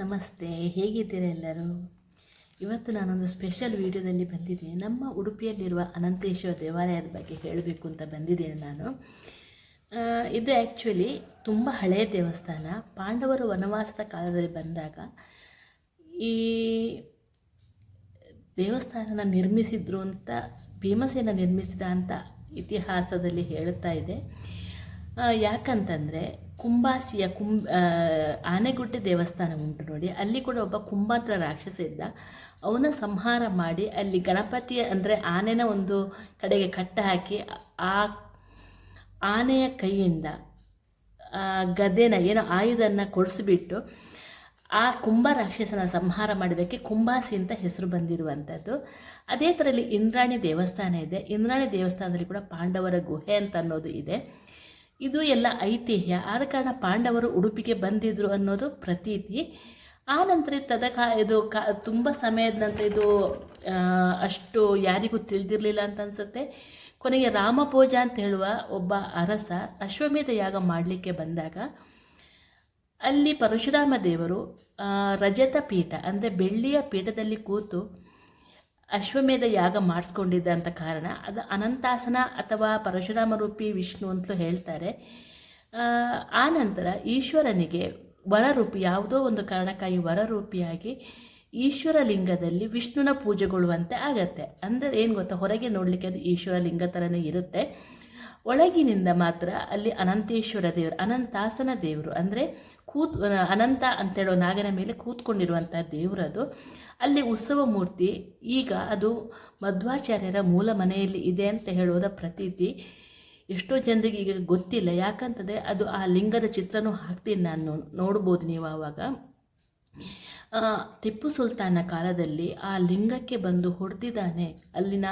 ನಮಸ್ತೆ, ಹೇಗಿದ್ದೀರಾ ಎಲ್ಲರೂ? ಇವತ್ತು ನಾನೊಂದು ಸ್ಪೆಷಲ್ ವಿಡಿಯೋದಲ್ಲಿ ಬಂದಿದ್ದೀನಿ. ನಮ್ಮ ಉಡುಪಿಯಲ್ಲಿರುವ ಅನಂತೇಶ್ವರ ದೇವಾಲಯದ ಬಗ್ಗೆ ಹೇಳಬೇಕು ಅಂತ ಬಂದಿದ್ದೇನೆ ನಾನು. ಇದು ಆ್ಯಕ್ಚುಲಿ ತುಂಬ ಹಳೆಯ ದೇವಸ್ಥಾನ. ಪಾಂಡವರು ವನವಾಸದ ಕಾಲದಲ್ಲಿ ಬಂದಾಗ ಈ ದೇವಸ್ಥಾನನ ನಿರ್ಮಿಸಿದ್ರು ಅಂತ, ಭೀಮಸೇನ ನಿರ್ಮಿಸಿದ ಅಂತ ಇತಿಹಾಸದಲ್ಲಿ ಹೇಳುತ್ತಾ ಇದೆ. ಯಾಕಂತಂದರೆ ಕುಂಬಾಸಿಯ ಕುಂ ಆನೆಗುಡ್ಡೆ ದೇವಸ್ಥಾನ ಉಂಟು ನೋಡಿ. ಅಲ್ಲಿ ಕೂಡ ಒಬ್ಬ ಕುಂಬಾತ್ರ ರಾಕ್ಷಸ ಇದ್ದ. ಅವನ ಸಂಹಾರ ಮಾಡಿ ಅಲ್ಲಿ ಗಣಪತಿಯ, ಅಂದರೆ ಆನೆನ ಒಂದು ಕಡೆಗೆ ಕಟ್ಟ ಹಾಕಿ ಆ ಆನೆಯ ಕೈಯಿಂದ ಗದೆನ ಏನೋ ಆಯುಧನ ಕೊಡಿಸ್ಬಿಟ್ಟು ಆ ಕುಂಭ ರಾಕ್ಷಸನ ಸಂಹಾರ ಮಾಡಿದ್ದಕ್ಕೆ ಕುಂಬಾಸಿ ಅಂತ ಹೆಸರು ಬಂದಿರುವಂಥದ್ದು. ಅದೇ ಥರಲ್ಲಿ ಇಂದ್ರಾಣಿ ದೇವಸ್ಥಾನ ಇದೆ. ಇಂದ್ರಾಣಿ ದೇವಸ್ಥಾನದಲ್ಲಿ ಕೂಡ ಪಾಂಡವರ ಗುಹೆ ಅಂತ ಅನ್ನೋದು ಇದೆ. ಇದು ಎಲ್ಲ ಐತಿಹ್ಯ. ಆದ ಕಾರಣ ಪಾಂಡವರು ಉಡುಪಿಗೆ ಬಂದಿದ್ರು ಅನ್ನೋದು ಪ್ರತೀತಿ. ಆ ನಂತರ ಕಾ ಇದು ಕ, ತುಂಬ ಸಮಯದ ನಂತರ ಇದು ಅಷ್ಟು ಯಾರಿಗೂ ತಿಳಿದಿರಲಿಲ್ಲ ಅಂತ ಅನಿಸುತ್ತೆ. ಕೊನೆಗೆ ರಾಮ ಪೂಜ ಅಂತ ಹೇಳುವ ಒಬ್ಬ ಅರಸ ಅಶ್ವಮೇಧ ಯಾಗ ಮಾಡಲಿಕ್ಕೆ ಬಂದಾಗ, ಅಲ್ಲಿ ಪರಶುರಾಮ ದೇವರು ರಜತ ಪೀಠ, ಅಂದರೆ ಬೆಳ್ಳಿಯ ಪೀಠದಲ್ಲಿ ಕೂತು ಅಶ್ವಮೇಧ ಯಾಗ ಮಾಡಿಸ್ಕೊಂಡಿದ್ದ ಅಂತ ಕಾರಣ ಅದು ಅನಂತಾಸನ ಅಥವಾ ಪರಶುರಾಮ ರೂಪಿ ವಿಷ್ಣು ಅಂತಲೂ ಹೇಳ್ತಾರೆ. ಆ, ನಂತರ ಈಶ್ವರನಿಗೆ ವರರೂಪಿ ಯಾವುದೋ ಒಂದು ಕಾರಣಕ್ಕಾಗಿ ವರರೂಪಿಯಾಗಿ ಈಶ್ವರ ಲಿಂಗದಲ್ಲಿ ವಿಷ್ಣುನ ಪೂಜೆಗೊಳ್ಳುವಂತೆ ಆಗತ್ತೆ. ಅಂದರೆ ಏನು ಗೊತ್ತಾ ಹೊರಗೆ ನೋಡಲಿಕ್ಕೆ ಅದು ಈಶ್ವರ ಲಿಂಗ ಥರನೇ ಇರುತ್ತೆ. ಒಳಗಿನಿಂದ ಮಾತ್ರ ಅಲ್ಲಿ ಅನಂತೇಶ್ವರ ದೇವರು ಅನಂತಾಸನ ದೇವರು ಅಂದರೆ ಕೂತ್ ಅನಂತ ಅಂತೇಳೋ ನಾಗನ ಮೇಲೆ ಕೂತ್ಕೊಂಡಿರುವಂಥ ದೇವರದು. ಅಲ್ಲಿ ಉತ್ಸವ ಮೂರ್ತಿ, ಈಗ ಅದು ಮಧ್ವಾಚಾರ್ಯರ ಮೂಲ ಮನೆಯಲ್ಲಿ ಇದೆ ಅಂತ ಹೇಳೋದ ಪ್ರತೀತಿ. ಎಷ್ಟೋ ಜನರಿಗೆ ಈಗ ಗೊತ್ತಿಲ್ಲ, ಯಾಕಂತಂದರೆ ಅದು ಆ ಲಿಂಗದ ಚಿತ್ರನೂ ಹಾಕ್ತೀನಿ ನಾನು ನೋಡ್ಬೋದು ನೀವು ಆವಾಗ. ಟಿಪ್ಪು ಸುಲ್ತಾನ ಕಾಲದಲ್ಲಿ ಆ ಲಿಂಗಕ್ಕೆ ಬಂದು ಹೊಡೆದಿದ್ದಾನೆ. ಅಲ್ಲಿನ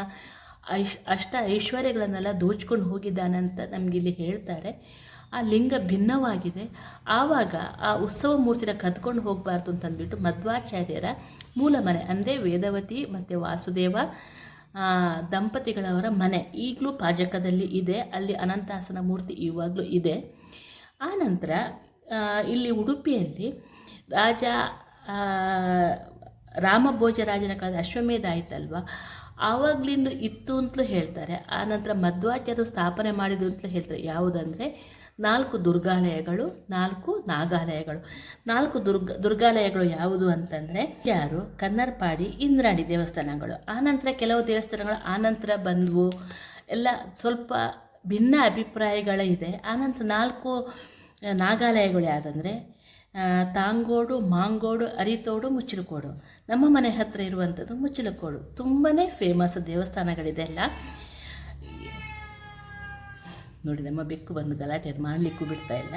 ಐಶ್, ಅಷ್ಟ ಐಶ್ವರ್ಯಗಳನ್ನೆಲ್ಲ ದೋಚ್ಕೊಂಡು ಹೋಗಿದ್ದಾನೆ ಅಂತ ನಮಗಿಲ್ಲಿ ಹೇಳ್ತಾರೆ. ಆ ಲಿಂಗ ಭಿನ್ನವಾಗಿದೆ. ಆವಾಗ ಆ ಉತ್ಸವ ಮೂರ್ತಿನ ಕದ್ಕೊಂಡು ಹೋಗಬಾರ್ದು ಅಂತಂದ್ಬಿಟ್ಟು ಮಧ್ವಾಚಾರ್ಯರ ಮೂಲ ಮನೆ, ಅಂದರೆ ವೇದವತಿ ಮತ್ತು ವಾಸುದೇವ ದಂಪತಿಗಳವರ ಮನೆ ಈಗಲೂ ಪಾಜಕದಲ್ಲಿ ಇದೆ. ಅಲ್ಲಿ ಅನಂತಾಸನ ಮೂರ್ತಿ ಇವಾಗಲೂ ಇದೆ. ಆನಂತರ ಇಲ್ಲಿ ಉಡುಪಿಯಲ್ಲಿ ರಾಜ ರಾಮಭೋಜರಾಜನ ಕಾಲದ ಅಶ್ವಮೇಧ ಆಯ್ತಲ್ವ? ಆವಾಗಲಿಂದ ಇತ್ತು ಅಂತಲೂ ಹೇಳ್ತಾರೆ. ಆನಂತರ ನಂತರ ಮಧ್ವಾಚಾರ್ಯರು ಸ್ಥಾಪನೆ ಮಾಡಿದ್ರು ಅಂತಲೂ ಹೇಳ್ತಾರೆ. ಯಾವುದಂದರೆ ನಾಲ್ಕು ದುರ್ಗಾಲಯಗಳು, ನಾಲ್ಕು ನಾಗಾಲಯಗಳು. ನಾಲ್ಕು ದುರ್ಗ, ದುರ್ಗಾಲಯಗಳು ಯಾವುದು ಅಂತಂದರೆ ಯಾರು? ಕನ್ನರ್ಪಾಡಿ ಇಂದ್ರಾಣಿ ದೇವಸ್ಥಾನಗಳು. ಆನಂತರ ಕೆಲವು ದೇವಸ್ಥಾನಗಳು ಆನಂತರ ಬಂದವು. ಎಲ್ಲ ಸ್ವಲ್ಪ ಭಿನ್ನ ಅಭಿಪ್ರಾಯಗಳಿದೆ ಆನಂತರ ನಾಲ್ಕು, ನಾಗಾಲಯಗಳು ಯಾವುದಂದರೆ ತಾಂಗೋಡು, ಮಾಂಗೋಡು, ಅರಿತೋಡು, ಮುಚ್ಚಲಕೋಡು. ನಮ್ಮ ಮನೆ ಹತ್ತಿರ ಇರುವಂಥದ್ದು ಮುಚ್ಚಲಕೋಡು. ತುಂಬಾ ಫೇಮಸ್ ದೇವಸ್ಥಾನಗಳಿದೆ ಅಲ್ಲ. ನೋಡಿ, ನಮ್ಮ ಬೆಕ್ಕು ಬಂದು ಗಲಾಟೆ ಮಾಡಲಿಕ್ಕೂ ಬಿಡ್ತಾ ಇಲ್ಲ.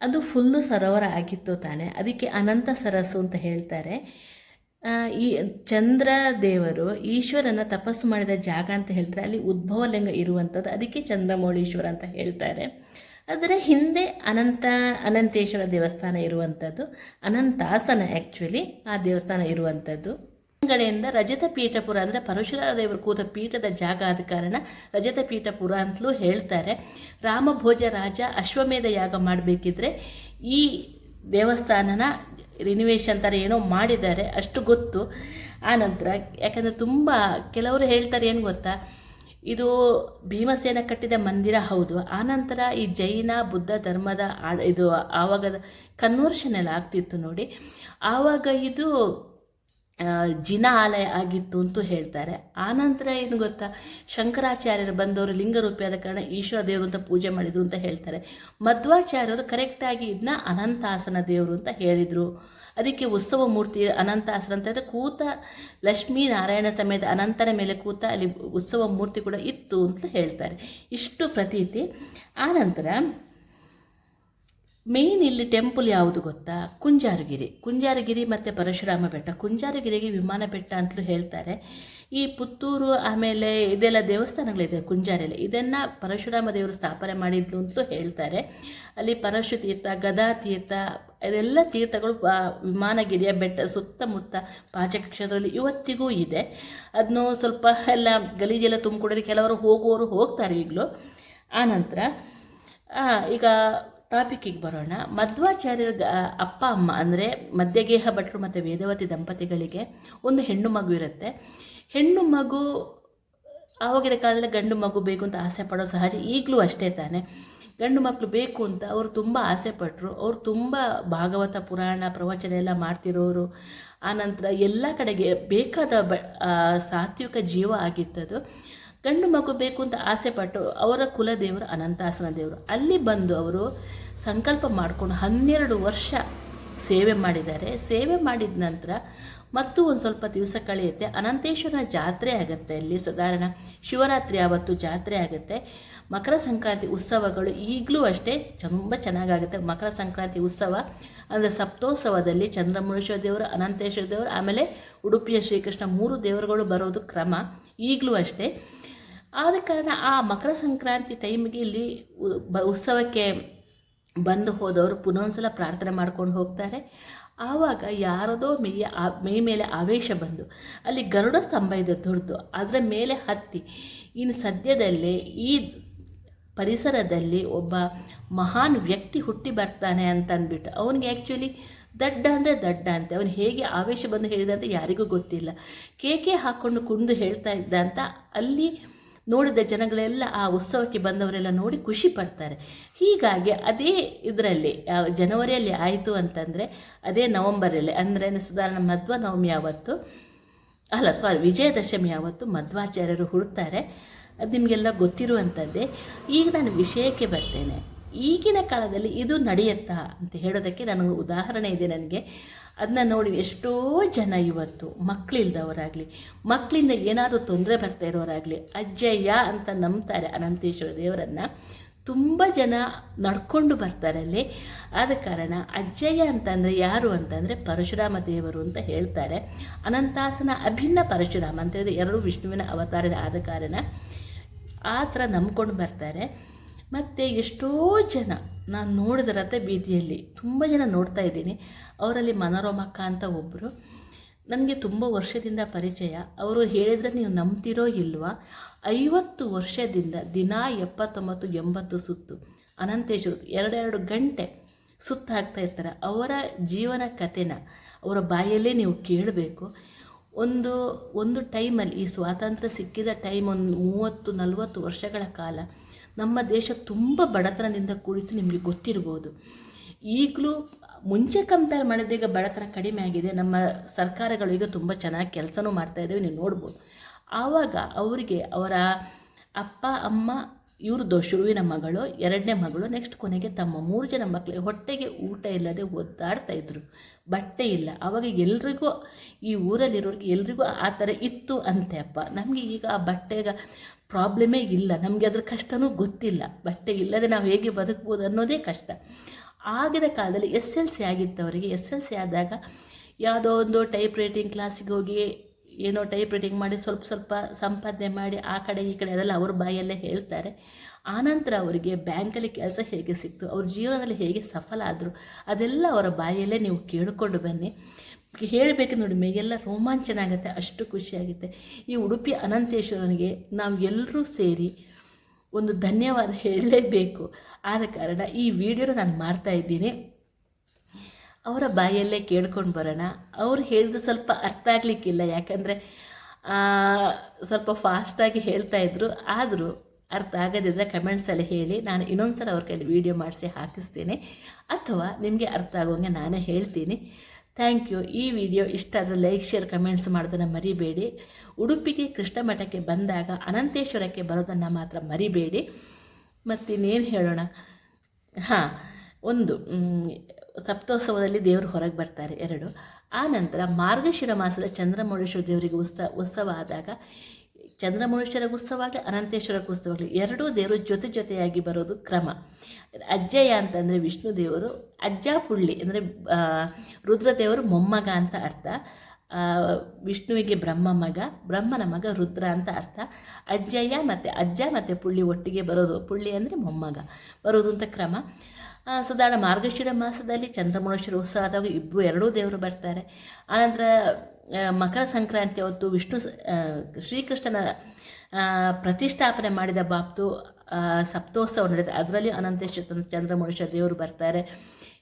ಅದು ಫುಲ್ಲು ಸರೋವರ ಆಗಿತ್ತು ತಾನೆ. ಅದಕ್ಕೆ ಅನಂತ ಸರಸ್ಸು ಅಂತ ಹೇಳ್ತಾರೆ. ಈ ಚಂದ್ರ ದೇವರು ಈಶ್ವರನ ತಪಸ್ಸು ಮಾಡಿದ ಜಾಗ ಅಂತ ಹೇಳ್ತಾರೆ. ಅಲ್ಲಿ ಉದ್ಭವಲಿಂಗ ಇರುವಂಥದ್ದು. ಅದಕ್ಕೆ ಚಂದ್ರಮೌಳೀಶ್ವರ ಅಂತ ಹೇಳ್ತಾರೆ. ಅದರ ಹಿಂದೆ ಅನಂತ, ಅನಂತೇಶ್ವರ ದೇವಸ್ಥಾನ ಇರುವಂಥದ್ದು, ಅನಂತಾಸನ ಆ್ಯಕ್ಚುಲಿ ಆ ದೇವಸ್ಥಾನ ಇರುವಂಥದ್ದು. ಕಡೆಯಿಂದ ರಜತ ಪೀಠಪುರ ಅಂದರೆ ಪರಶುರಾಮ ದೇವರು ಕೂತ ಪೀಠದ ಜಾಗ ಆದ ಕಾರಣ ರಜತ ಪೀಠಪುರ ಅಂತಲೂ ಹೇಳ್ತಾರೆ. ರಾಮಭೋಜ ರಾಜ ಅಶ್ವಮೇಧ ಯಾಗ ಮಾಡಬೇಕಿದ್ರೆ ಈ ದೇವಸ್ಥಾನನ ರಿನಿವೇಶನ್ ಥರ ಏನೋ ಮಾಡಿದ್ದಾರೆ, ಅಷ್ಟು ಗೊತ್ತು. ಆ ನಂತರ, ಯಾಕಂದರೆ ತುಂಬ ಕೆಲವರು ಹೇಳ್ತಾರೆ, ಏನು ಗೊತ್ತಾ? ಇದು ಭೀಮಸೇನ ಕಟ್ಟಿದ ಮಂದಿರ ಹೌದು. ಆನಂತರ ಈ ಜೈನ, ಬುದ್ಧ ಧರ್ಮದ ಇದು ಆವಾಗ ಕನ್ವರ್ಷನ್ ಎಲ್ಲ ಆಗ್ತಿತ್ತು ನೋಡಿ. ಆವಾಗ ಇದು ಜಿನ ಆಲಯ ಆಗಿತ್ತು ಅಂತೂ ಹೇಳ್ತಾರೆ. ಆನಂತರ ಏನು ಗೊತ್ತಾ? ಶಂಕರಾಚಾರ್ಯರು ಬಂದವರು ಲಿಂಗರೂಪಿಯಾದ ಕಾರಣ ಈಶ್ವರ ದೇವರು ಅಂತ ಪೂಜೆ ಮಾಡಿದರು ಅಂತ ಹೇಳ್ತಾರೆ. ಮಧ್ವಾಚಾರ್ಯರು ಕರೆಕ್ಟಾಗಿ ಇದನ್ನ ಅನಂತಾಸನ ದೇವರು ಅಂತ ಹೇಳಿದರು. ಅದಕ್ಕೆ ಉತ್ಸವ ಮೂರ್ತಿ ಅನಂತಾಸನ ಅಂತಂದರೆ ಕೂತ ಲಕ್ಷ್ಮೀ ನಾರಾಯಣ ಸಮೇತ ಅನಂತರ ಮೇಲೆ ಕೂತ ಅಲ್ಲಿ ಉತ್ಸವ ಮೂರ್ತಿ ಕೂಡ ಇತ್ತು ಅಂತ ಹೇಳ್ತಾರೆ. ಇಷ್ಟು ಪ್ರತೀತಿ. ಆನಂತರ ಮೇನ್ ಇಲ್ಲಿ ಟೆಂಪಲ್ ಯಾವುದು ಗೊತ್ತಾ? ಕುಂಜಾರಗಿರಿ. ಕುಂಜಾರಗಿರಿ ಮತ್ತು ಪರಶುರಾಮ ಬೆಟ್ಟ. ಕುಂಜಾರಗಿರಿಗೆ ವಿಮಾನ ಬೆಟ್ಟ ಅಂತಲೂ ಹೇಳ್ತಾರೆ. ಈ ಪುತ್ತೂರು ಆಮೇಲೆ ಇದೆಲ್ಲ ದೇವಸ್ಥಾನಗಳಿದೆ ಕುಂಜಾರಲ್ಲಿ. ಇದನ್ನು ಪರಶುರಾಮ ದೇವರು ಸ್ಥಾಪನೆ ಮಾಡಿದ್ಲು ಅಂತಲೂ ಹೇಳ್ತಾರೆ. ಅಲ್ಲಿ ಪರಶು ತೀರ್ಥ ಗದಾ ತೀರ್ಥ ಇದೆಲ್ಲ ತೀರ್ಥಗಳು ವಿಮಾನಗಿರಿಯ ಬೆಟ್ಟ, ಸುತ್ತಮುತ್ತ ಪಾಚಕ ಕ್ಷೇತ್ರದಲ್ಲಿ ಇವತ್ತಿಗೂ ಇದೆ. ಅದನ್ನು ಸ್ವಲ್ಪ ಎಲ್ಲ ಗಲೀಜೆಲ್ಲ ತುಂಬಿಕೊಡೋದು. ಕೆಲವರು ಹೋಗುವವರು ಹೋಗ್ತಾರೆ ಈಗಲೂ. ಆನಂತರ ಈಗ ಟಾಪಿಕ್ಕಿಗೆ ಬರೋಣ. ಮಧ್ವಾಚಾರ್ಯರ ಅಪ್ಪ, ಅಮ್ಮ ಅಂದರೆ ಮಧ್ಯಗೇಹ ಭಟ್ರು ಮತ್ತು ವೇದವತಿ ದಂಪತಿಗಳಿಗೆ ಒಂದು ಹೆಣ್ಣು ಮಗು ಇರುತ್ತೆ. ಹೆಣ್ಣು ಮಗು, ಆವಾಗಿನ ಕಾಲದಲ್ಲಿ ಗಂಡು ಮಗು ಬೇಕು ಅಂತ ಆಸೆ ಪಡೋ ಸಹಜ ಈಗಲೂ ಅಷ್ಟೇ ತಾನೆ. ಗಂಡು ಮಕ್ಕಳು ಬೇಕು ಅಂತ ಅವರು ತುಂಬ ಆಸೆ ಪಟ್ಟರು ಅವರು ತುಂಬ ಭಾಗವತ ಪುರಾಣ ಪ್ರವಚನ ಎಲ್ಲ ಮಾಡ್ತಿರೋರು. ಆನಂತರ ಎಲ್ಲ ಕಡೆಗೆ ಬೇಕಾದ ಬ ಸಾತ್ವಿಕ ಜೀವ ಆಗಿತ್ತದು. ಗಂಡು ಮಗು ಬೇಕು ಅಂತ ಆಸೆ ಪಟ್ಟು ಅವರ ಕುಲದೇವರು, ಅನಂತಾಸನ ದೇವರು, ಅಲ್ಲಿ ಬಂದು ಅವರು ಸಂಕಲ್ಪ ಮಾಡಿಕೊಂಡು ಹನ್ನೆರಡು ವರ್ಷ ಸೇವೆ ಮಾಡಿದ್ದಾರೆ. ಸೇವೆ ಮಾಡಿದ ನಂತರ ಮತ್ತು ಒಂದು ಸ್ವಲ್ಪ ದಿವಸ ಕಳೆಯುತ್ತೆ. ಅನಂತೇಶ್ವರನ ಜಾತ್ರೆ ಆಗುತ್ತೆ ಅಲ್ಲಿ. ಸಾಧಾರಣ ಶಿವರಾತ್ರಿ ಆವತ್ತು ಜಾತ್ರೆ ಆಗುತ್ತೆ. ಮಕರ ಸಂಕ್ರಾಂತಿ ಉತ್ಸವಗಳು ಈಗಲೂ ಅಷ್ಟೇ ತುಂಬ ಚೆನ್ನಾಗಾಗುತ್ತೆ. ಮಕರ ಸಂಕ್ರಾಂತಿ ಉತ್ಸವ, ಅಂದರೆ ಸಪ್ತೋತ್ಸವದಲ್ಲಿ ಚಂದ್ರಮುಳೇಶ್ವರ ದೇವರು ಅನಂತೇಶ್ವರ ದೇವರು ಆಮೇಲೆ ಉಡುಪಿಯ ಶ್ರೀಕೃಷ್ಣ ಮೂರು ದೇವರುಗಳು ಬರೋದು ಕ್ರಮ ಈಗಲೂ ಅಷ್ಟೇ. ಆದ ಕಾರಣ ಆ ಮಕರ ಸಂಕ್ರಾಂತಿ ಟೈಮಿಗೆ ಇಲ್ಲಿ ಉತ್ಸವಕ್ಕೆ ಬಂದು ಹೋದವರು ಪುನೊಂದ್ಸಲ ಪ್ರಾರ್ಥನೆ ಮಾಡ್ಕೊಂಡು ಹೋಗ್ತಾರೆ. ಆವಾಗ ಯಾರದೋ ಮೇಯ ಮೈ ಮೇಲೆ ಆವೇಶ ಬಂದು, ಅಲ್ಲಿ ಗರುಡ ಸ್ತಂಭ ಇದೆ ದೊಡ್ಡದು, ಅದರ ಮೇಲೆ ಹತ್ತಿ. ಇನ್ನು ಸದ್ಯದಲ್ಲೇ ಈ ಪರಿಸರದಲ್ಲಿ ಒಬ್ಬ ಮಹಾನ್ ವ್ಯಕ್ತಿ ಹುಟ್ಟಿ ಬರ್ತಾನೆ ಅಂತ ಅಂದ್ಬಿಟ್ಟು, ಅವನಿಗೆ ಆ್ಯಕ್ಚುಲಿ ದಡ್ಡ ಅಂದರೆ ದಡ್ಡ ಅಂತೆ, ಅವನು ಹೇಗೆ ಆವೇಶ ಬಂದು ಹೇಳಿದ ಅಂತ ಯಾರಿಗೂ ಗೊತ್ತಿಲ್ಲ. ಕೇಕೆ ಹಾಕ್ಕೊಂಡು ಕುಂದು ಹೇಳ್ತಾ ಇದ್ದ ಅಂತ ಅಲ್ಲಿ ನೋಡಿದ ಜನಗಳೆಲ್ಲ ಆ ಉತ್ಸವಕ್ಕೆ ಬಂದವರೆಲ್ಲ ನೋಡಿ ಖುಷಿ ಪಡ್ತಾರೆ. ಹೀಗಾಗಿ ಅದೇ ಇದರಲ್ಲಿ ಜನವರಿಯಲ್ಲಿ ಆಯಿತು ಅಂತಂದರೆ, ಅದೇ ನವಂಬರಲ್ಲಿ, ಅಂದರೆ ಸಾಧಾರಣ ಮಧ್ವ ನವಮಿ ಯಾವತ್ತು? ಅಲ್ಲ ಸಾರಿ ವಿಜಯದಶಮಿ ಯಾವತ್ತು ಮಧ್ವಾಚಾರ್ಯರು ಹುಡ್ತಾರೆ ಅದು ನಿಮಗೆಲ್ಲ ಗೊತ್ತಿರುವಂಥದ್ದೇ. ಈಗ ನಾನು ವಿಷಯಕ್ಕೆ ಬರ್ತೇನೆ. ಈಗಿನ ಕಾಲದಲ್ಲಿ ಇದು ನಡೆಯುತ್ತಾ ಅಂತ ಹೇಳೋದಕ್ಕೆ ನನಗೆ ಉದಾಹರಣೆ ಇದೆ ನನಗೆ. ಅದನ್ನ ನೋಡಿ ಎಷ್ಟೋ ಜನ ಇವತ್ತು ಮಕ್ಕಳಿಲ್ದವರಾಗಲಿ ಮಕ್ಕಳಿಂದ ಏನಾದರೂ ತೊಂದರೆ ಬರ್ತಾ ಇರೋರಾಗಲಿ, ಅಜ್ಜಯ್ಯ ಅಂತ ನಂಬ್ತಾರೆ ಅನಂತೇಶ್ವರ ದೇವರನ್ನು. ತುಂಬ ಜನ ನಡ್ಕೊಂಡು ಬರ್ತಾರೆ ಅಲ್ಲಿ. ಆದ ಕಾರಣ ಅಜ್ಜಯ್ಯ ಅಂತಂದರೆ ಯಾರು ಅಂತಂದರೆ ಪರಶುರಾಮ ದೇವರು ಅಂತ ಹೇಳ್ತಾರೆ. ಅನಂತಾಸನ ಅಭಿನ್ನ ಪರಶುರಾಮ ಅಂತ ಹೇಳಿದ್ರೆ ಎರಡು ವಿಷ್ಣುವಿನ ಅವತಾರ ಆದ ಕಾರಣ ಆ ಥರ ನಂಬ್ಕೊಂಡು ಬರ್ತಾರೆ. ಮತ್ತು ಎಷ್ಟೋ ಜನ ನಾನು ನೋಡಿದ ರಥ ಬೀದಿಯಲ್ಲಿ ತುಂಬ ಜನ ನೋಡ್ತಾ ಇದ್ದೀನಿ. ಅವರಲ್ಲಿ ಮನೋರಮಕ್ಕ ಅಂತ ಒಬ್ಬರು ನನಗೆ ತುಂಬ ವರ್ಷದಿಂದ ಪರಿಚಯ. ಅವರು ಹೇಳಿದರೆ ನೀವು ನಂಬ್ತಿರೋ ಇಲ್ವಾ? ಐವತ್ತು ವರ್ಷದಿಂದ ದಿನ ಎಪ್ಪತ್ತೊಂಬತ್ತು ಎಂಬತ್ತು ಸುತ್ತು. ಅನಂತೇಶ್ವರ ಎರಡೆರಡು ಗಂಟೆ ಸುತ್ತ ಹಾಕ್ತಾ ಇರ್ತಾರೆ. ಅವರ ಜೀವನ ಕಥೆನ ಅವರ ಬಾಯಲ್ಲೇ ನೀವು ಕೇಳಬೇಕು. ಒಂದು ಒಂದು ಟೈಮಲ್ಲಿ ಈ ಸ್ವಾತಂತ್ರ್ಯ ಸಿಕ್ಕಿದ ಟೈಮ್ ಒಂದು ಮೂವತ್ತು, ನಲವತ್ತು ವರ್ಷಗಳ ಕಾಲ ನಮ್ಮ ದೇಶ ತುಂಬ ಬಡತನದಿಂದ ಕೂಡಿತು ನಿಮಗೆ ಗೊತ್ತಿರ್ಬೋದು. ಈಗಲೂ ಮುಂಚೆ ಕಂಪೇರ್ ಮಾಡಿದ್ರೆ ಈಗ ಬಡತನ ಕಡಿಮೆ ಆಗಿದೆ. ನಮ್ಮ ಸರ್ಕಾರಗಳು ಈಗ ತುಂಬ ಚೆನ್ನಾಗಿ ಕೆಲಸನೂ ಮಾಡ್ತಾ ಇದ್ದೇವೆ ನೀವು ನೋಡ್ಬೋದು. ಆವಾಗ ಅವರಿಗೆ ಅವರ ಅಪ್ಪ, ಅಮ್ಮ ಇವ್ರದ್ದು ಶುರುವಿನ ಮಗಳು, ಎರಡನೇ ಮಗಳು ನೆಕ್ಸ್ಟ್ ಕೊನೆಗೆ ತಮ್ಮ ಮೂರು ಜನ ಮಕ್ಕಳಿಗೆ ಹೊಟ್ಟೆಗೆ ಊಟ ಇಲ್ಲದೆ ಒದ್ದಾಡ್ತಾ ಇದ್ರು. ಬಟ್ಟೆ ಇಲ್ಲ. ಆವಾಗ ಎಲ್ರಿಗೂ ಈ ಊರಲ್ಲಿರೋರಿಗೆ ಎಲ್ರಿಗೂ ಆ ಥರ ಇತ್ತು ಅಂತೆ ಅಪ್ಪ. ನಮಗೆ ಈಗ ಆ ಬಟ್ಟೆಗ ಪ್ರಾಬ್ಲಮೇ ಇಲ್ಲ. ನಮಗೆ ಅದ್ರ ಕಷ್ಟನೂ ಗೊತ್ತಿಲ್ಲ. ಬಟ್ಟೆ ಇಲ್ಲದೆ ನಾವು ಹೇಗೆ ಬದುಕ್ಬೋದು ಅನ್ನೋದೇ ಕಷ್ಟ. ಆಗಿನ ಕಾಲದಲ್ಲಿ ಎಸ್ ಎಲ್ ಸಿ ಆಗಿತ್ತವರಿಗೆ ಎಸ್ ಎಲ್ ಸಿ ಆದಾಗ ಯಾವುದೋ ಒಂದು ಟೈಪ್ ರೈಟಿಂಗ್ ಕ್ಲಾಸಿಗೆ ಹೋಗಿ ಏನೋ ಟೈಪ್ ರೈಟಿಂಗ್ ಮಾಡಿ, ಸ್ವಲ್ಪ ಸ್ವಲ್ಪ ಸಂಪಾದನೆ ಮಾಡಿ, ಆ ಕಡೆ ಈ ಕಡೆ ಅದೆಲ್ಲ ಅವ್ರ ಬಾಯಲ್ಲೇ ಹೇಳ್ತಾರೆ. ಆನಂತರ ಅವರಿಗೆ ಬ್ಯಾಂಕಲ್ಲಿ ಕೆಲಸ ಹೇಗೆ ಸಿಕ್ತು, ಅವ್ರ ಜೀವನದಲ್ಲಿ ಹೇಗೆ ಸಫಲ ಆದರು, ಅದೆಲ್ಲ ಅವರ ಬಾಯಲ್ಲೇ ನೀವು ಕೇಳಿಕೊಂಡು ಬನ್ನಿ. ಹೇಳಬೇಕು ನೋಡಿ, ಮೇಗೆಲ್ಲ ರೋಮಾಂಚನ ಆಗುತ್ತೆ, ಅಷ್ಟು ಖುಷಿಯಾಗುತ್ತೆ ಈ ಉಡುಪಿ ಅನಂತೇಶ್ವರನಿಗೆ ನಾವು ಎಲ್ಲರೂ ಸೇರಿ ಒಂದು ಧನ್ಯವಾದ ಹೇಳಲೇಬೇಕು. ಆದ ಕಾರಣ ಈ ವಿಡಿಯೋನ ನಾನು ಮಾಡ್ತಾ ಇದ್ದೀನಿ. ಅವರ ಬಾಯಲ್ಲೇ ಕೇಳ್ಕೊಂಡು ಬರೋಣ. ಅವ್ರು ಹೇಳಿದ್ರು ಸ್ವಲ್ಪ ಅರ್ಥ ಆಗಲಿಕ್ಕಿಲ್ಲ. ಯಾಕಂದರೆ ಸ್ವಲ್ಪ ಫಾಸ್ಟಾಗಿ ಹೇಳ್ತಾ ಇದ್ರು. ಆದರೂ ಅರ್ಥ ಆಗದಿದ್ದರೆ ಕಮೆಂಟ್ಸಲ್ಲಿ ಹೇಳಿ, ನಾನು ಇನ್ನೊಂದು ಸಲ ಅವ್ರ ಕೈಲಿ ವೀಡಿಯೋ ಮಾಡಿಸಿ ಹಾಕಿಸ್ತೀನಿ. ಅಥವಾ ನಿಮಗೆ ಅರ್ಥ ಆಗೋಂಗೆ ನಾನೇ ಹೇಳ್ತೀನಿ. ಥ್ಯಾಂಕ್ ಯು ಈ ವಿಡಿಯೋ ಇಷ್ಟ ಆದರೆ ಲೈಕ್ ಶೇರ್ ಕಮೆಂಟ್ಸ್ ಮಾಡೋದನ್ನು ಮರಿಬೇಡಿ. ಉಡುಪಿಗೆ ಕೃಷ್ಣ ಮಠಕ್ಕೆ ಬಂದಾಗ ಅನಂತೇಶ್ವರಕ್ಕೆ ಬರೋದನ್ನು ಮಾತ್ರ ಮರಿಬೇಡಿ. ಮತ್ತಿನ್ನೇನು ಹೇಳೋಣ? ಹಾಂ, ಒಂದು ಸಪ್ತೋತ್ಸವದಲ್ಲಿ ದೇವರು ಹೊರಗೆ ಬರ್ತಾರೆ ಎರಡು. ಆ ನಂತರ ಮಾರ್ಗಶಿರ ಮಾಸದ ಚಂದ್ರಮೌಳೇಶ್ವರ ದೇವರಿಗೆ ಉತ್ಸವ ಉತ್ಸವ ಆದಾಗ, ಚಂದ್ರಮೌಳೇಶ್ವರ ಉತ್ಸವ ಆಗಲಿ, ಅನಂತೇಶ್ವರ ಉತ್ಸವ ಆಗಲಿ, ಎರಡೂ ದೇವರು ಜೊತೆ ಜೊತೆಯಾಗಿ ಬರೋದು ಕ್ರಮ. ಅಜ್ಜಯ್ಯ ಅಂತಂದರೆ ವಿಷ್ಣು ದೇವರು ಅಜ್ಜ ಪುಳ್ಳಿ ಅಂದರೆ ರುದ್ರದೇವರು ಮೊಮ್ಮಗ ಅಂತ ಅರ್ಥ. ವಿಷ್ಣುವಿಗೆ ಬ್ರಹ್ಮ ಮಗ, ಬ್ರಹ್ಮನ ಮಗ ರುದ್ರ ಅಂತ ಅರ್ಥ. ಅಜ್ಜಯ್ಯ ಮತ್ತು ಅಜ್ಜ ಮತ್ತು ಪುಳ್ಳಿ ಒಟ್ಟಿಗೆ ಬರೋದು. ಪುಳ್ಳಿ ಅಂದರೆ ಮೊಮ್ಮಗ. ಬರೋದು ಅಂತ ಕ್ರಮ. ಸಾಧಾರಣ ಮಾರ್ಗಶಿರ ಮಾಸದಲ್ಲಿ ಚಂದ್ರಮೌಳೇಶ್ವರ ಉತ್ಸವ ಆದಾಗ ಇಬ್ಬರು ಎರಡೂ ದೇವರು ಬರ್ತಾರೆ. ಆನಂತರ ಮಕರ ಸಂಕ್ರಾಂತಿ ಹೊತ್ತು ವಿಷ್ಣು ಶ್ರೀಕೃಷ್ಣನ ಪ್ರತಿಷ್ಠಾಪನೆ ಮಾಡಿದ ಬಾಪ್ತು ಸಪ್ತೋತ್ಸವ ನಡೆಯುತ್ತೆ. ಅದರಲ್ಲಿ ಅನಂತೇಶ್ವರ ಚಂದ್ರಮೌಳೇಶ್ವರ ದೇವರು ಬರ್ತಾರೆ.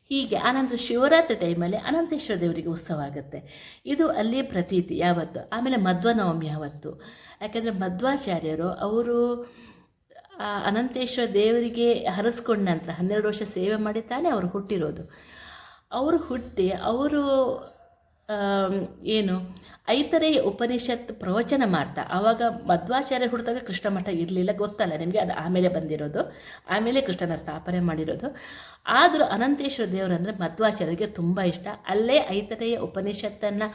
ಹೀಗೆ ಆನಂತರ ಶಿವರಾತ್ರಿ ಟೈಮಲ್ಲಿ ಅನಂತೇಶ್ವರ ದೇವರಿಗೆ ಉತ್ಸವ ಆಗುತ್ತೆ ಇದು ಅಲ್ಲಿ ಪ್ರತೀತಿ ಯಾವತ್ತು? ಆಮೇಲೆ ಮಧ್ವನವಮಿ ಯಾವತ್ತು? ಯಾಕೆಂದರೆ ಮಧ್ವಾಚಾರ್ಯರು ಅವರು ಅನಂತೇಶ್ವರ ದೇವರಿಗೆ ಹರಸ್ಕೊಂಡ ನಂತರ ಹನ್ನೆರಡು ವರ್ಷ ಸೇವೆ ಮಾಡಿ ತಾನೇ ಅವರು ಹುಟ್ಟಿರೋದು. ಅವರು ಹುಟ್ಟಿ, ಅವರು ಏನು? ಐತರೆಯ ಉಪನಿಷತ್ ಪ್ರವಚನ ಮಾಡ್ತಾ ಆವಾಗ ಮಧ್ವಾಚಾರ್ಯ ಹುಡ್ದಾಗ ಕೃಷ್ಣ ಮಠ ಇರಲಿಲ್ಲ, ಗೊತ್ತಲ್ಲ ನಿಮಗೆ? ಅದು ಆಮೇಲೆ ಬಂದಿರೋದು, ಆಮೇಲೆ ಕೃಷ್ಣನ ಸ್ಥಾಪನೆ ಮಾಡಿರೋದು. ಆದರೂ ಅನಂತೇಶ್ವರ ದೇವರಂದರೆ ಮಧ್ವಾಚಾರ್ಯರಿಗೆ ತುಂಬ ಇಷ್ಟ. ಅಲ್ಲೇ ಐತರೆಯ ಉಪನಿಷತ್ತನ್ನು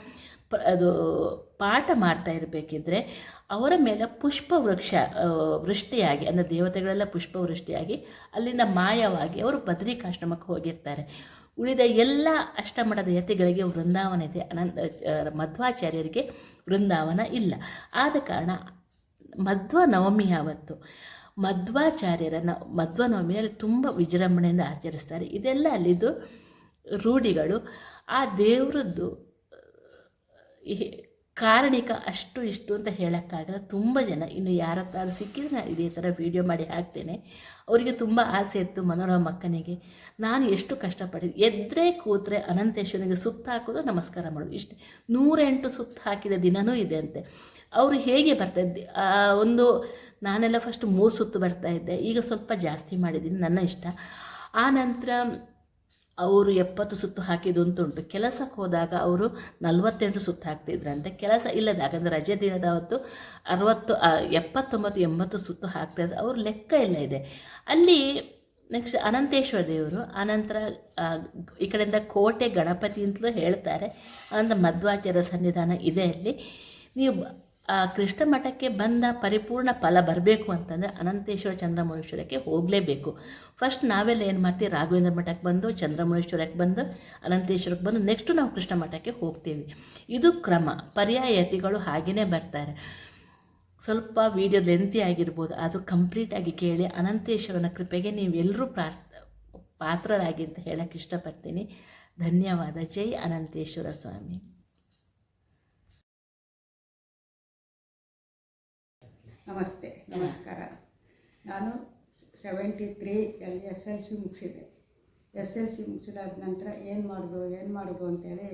ಅದು ಪಾಠ ಮಾಡ್ತಾ ಇರಬೇಕಿದ್ರೆ ಅವರ ಮೇಲೆ ಪುಷ್ಪ ವೃಕ್ಷ ವೃಷ್ಟಿಯಾಗಿ, ಅಂದರೆ ದೇವತೆಗಳೆಲ್ಲ ಪುಷ್ಪ ವೃಷ್ಟಿಯಾಗಿ ಅಲ್ಲಿಂದ ಮಾಯವಾಗಿ ಅವರು ಬದ್ರಿಕಾಶ್ರಮಕ್ಕೆ ಹೋಗಿರ್ತಾರೆ. ಉಳಿದ ಎಲ್ಲ ಅಷ್ಟಮಠದ ಯತಿಗಳಿಗೆ ವೃಂದಾವನ ಇದೆ. ಅನಂತ ಮಧ್ವಾಚಾರ್ಯರಿಗೆ ವೃಂದಾವನ ಇಲ್ಲ. ಆದ ಕಾರಣ ಮಧ್ವ ನವಮಿ ಯಾವತ್ತು? ಮಧ್ವಾಚಾರ್ಯರ ನ, ಮಧ್ವ ನವಮಿಯಲ್ಲಿ ತುಂಬ ವಿಜೃಂಭಣೆಯಿಂದ ಆಚರಿಸ್ತಾರೆ. ಇದೆಲ್ಲ ಅಲ್ಲಿದ್ದು ರೂಢಿಗಳು. ಆ ದೇವರದ್ದು ಕಾರಣಿಕ ಅಷ್ಟು ಇಷ್ಟು ಅಂತ ಹೇಳೋಕ್ಕಾಗಲ್ಲ. ತುಂಬ ಜನ, ಇನ್ನು ಯಾರ ಹತ್ರ ಸಿಕ್ಕಿದ್ರೆ ನಾನು ಇದೇ ಥರ ವೀಡಿಯೋ ಮಾಡಿ ಹಾಕ್ತೇನೆ. ಅವರಿಗೆ ತುಂಬ ಆಸೆ ಇತ್ತು ಮನೋರಮ ಅಕ್ಕನಿಗೆ. ನಾನು ಎಷ್ಟು ಕಷ್ಟಪಟ್ಟಿದ್ದೆ ಎದ್ರೆ ಕೂತ್ರೆ ಅನಂತೇಶ್ವರನಿಗೆ ಸುತ್ತ ಹಾಕೋದು ನಮಸ್ಕಾರ ಮಾಡೋದು. ಇಷ್ಟೇ, ನೂರೆಂಟು ಸುತ್ತ ಹಾಕಿದ ದಿನವೂ ಇದೆ ಅಂತೆ. ಅವರು ಹೇಗೆ ಬರ್ತಾ ಇದ್ದೆ? ಒಂದು, ನಾನೆಲ್ಲ ಫಸ್ಟ್ ಮೂರು ಸುತ್ತು ಬರ್ತಾ ಇದ್ದೆ. ಈಗ ಸ್ವಲ್ಪ ಜಾಸ್ತಿ ಮಾಡಿದ್ದೀನಿ, ನನ್ನ ಇಷ್ಟ. ಆ ನಂತರ ಅವರು ಎಪ್ಪತ್ತು ಸುತ್ತು ಹಾಕಿದ್ದು ಅಂತ ಉಂಟು. ಕೆಲಸಕ್ಕೆ ಹೋದಾಗ ಅವರು ನಲವತ್ತೆಂಟು ಸುತ್ತು ಹಾಕ್ತಿದ್ರಂತೆ. ಕೆಲಸ ಇಲ್ಲದ ಯಾಕಂದರೆ ರಜೆ ದಿನದ ಹೊತ್ತು ಅರವತ್ತು ಎಪ್ಪತ್ತೊಂಬತ್ತು, ಎಂಬತ್ತು ಸುತ್ತು ಹಾಕ್ತಾಯಿದ್ರು ಅವ್ರ ಲೆಕ್ಕ ಎಲ್ಲ ಇದೆ. ಅಲ್ಲಿ ನೆಕ್ಸ್ಟ್ ಅನಂತೇಶ್ವರ ದೇವರು ಆನಂತರ ಈ ಕಡೆಯಿಂದ ಕೋಟೆ ಗಣಪತಿ ಅಂತಲೂ ಹೇಳ್ತಾರೆ. ಅಂದರೆ ಮಧ್ವಾಚಾರ್ಯ ಸನ್ನಿಧಾನ ಇದೆ ಅಲ್ಲಿ. ನೀವು ಆ ಕೃಷ್ಣ ಮಠಕ್ಕೆ ಬಂದ ಪರಿಪೂರ್ಣ ಫಲ ಬರಬೇಕು ಅಂತಂದರೆ ಅನಂತೇಶ್ವರ ಚಂದ್ರಮೌಳೇಶ್ವರಕ್ಕೆ ಹೋಗಲೇಬೇಕು. ಫಸ್ಟ್ ನಾವೆಲ್ಲ ಏನು ಮಾಡ್ತೀವಿ? ರಾಘವೇಂದ್ರ ಮಠಕ್ಕೆ ಬಂದು, ಚಂದ್ರಮೌಳೇಶ್ವರಕ್ಕೆ ಬಂದು, ಅನಂತೇಶ್ವರಕ್ಕೆ ಬಂದು ನೆಕ್ಸ್ಟು ನಾವು ಕೃಷ್ಣ ಮಠಕ್ಕೆ ಹೋಗ್ತೀವಿ. ಇದು ಕ್ರಮ. ಪರ್ಯಾಯತಿಗಳು ಹಾಗೆಯೇ ಬರ್ತಾರೆ. ಸ್ವಲ್ಪ ವಿಡಿಯೋ ಲೆಂತಿ ಆಗಿರ್ಬೋದು, ಆದರೂ ಕಂಪ್ಲೀಟಾಗಿ ಕೇಳಿ ಅನಂತೇಶ್ವರನ ಕೃಪೆಗೆ ನೀವೆಲ್ಲರೂ ಪ್ರಾರ್ಥ ಪಾತ್ರರಾಗಿ ಅಂತ ಹೇಳಕ್ಕೆ ಇಷ್ಟಪಡ್ತೀನಿ. ಧನ್ಯವಾದ. ಜೈ ಅನಂತೇಶ್ವರ ಸ್ವಾಮಿ. ನಮಸ್ತೆ ನಮಸ್ಕಾರ. ನಾನು seventy three L S L C ಮುಗಿಸಿದೆ S L C ಮುಗಿಸಿದಾದ ನಂತರ ಏನು ಮಾಡೋದು ಏನು ಮಾಡೋದು ಅಂತೇಳಿ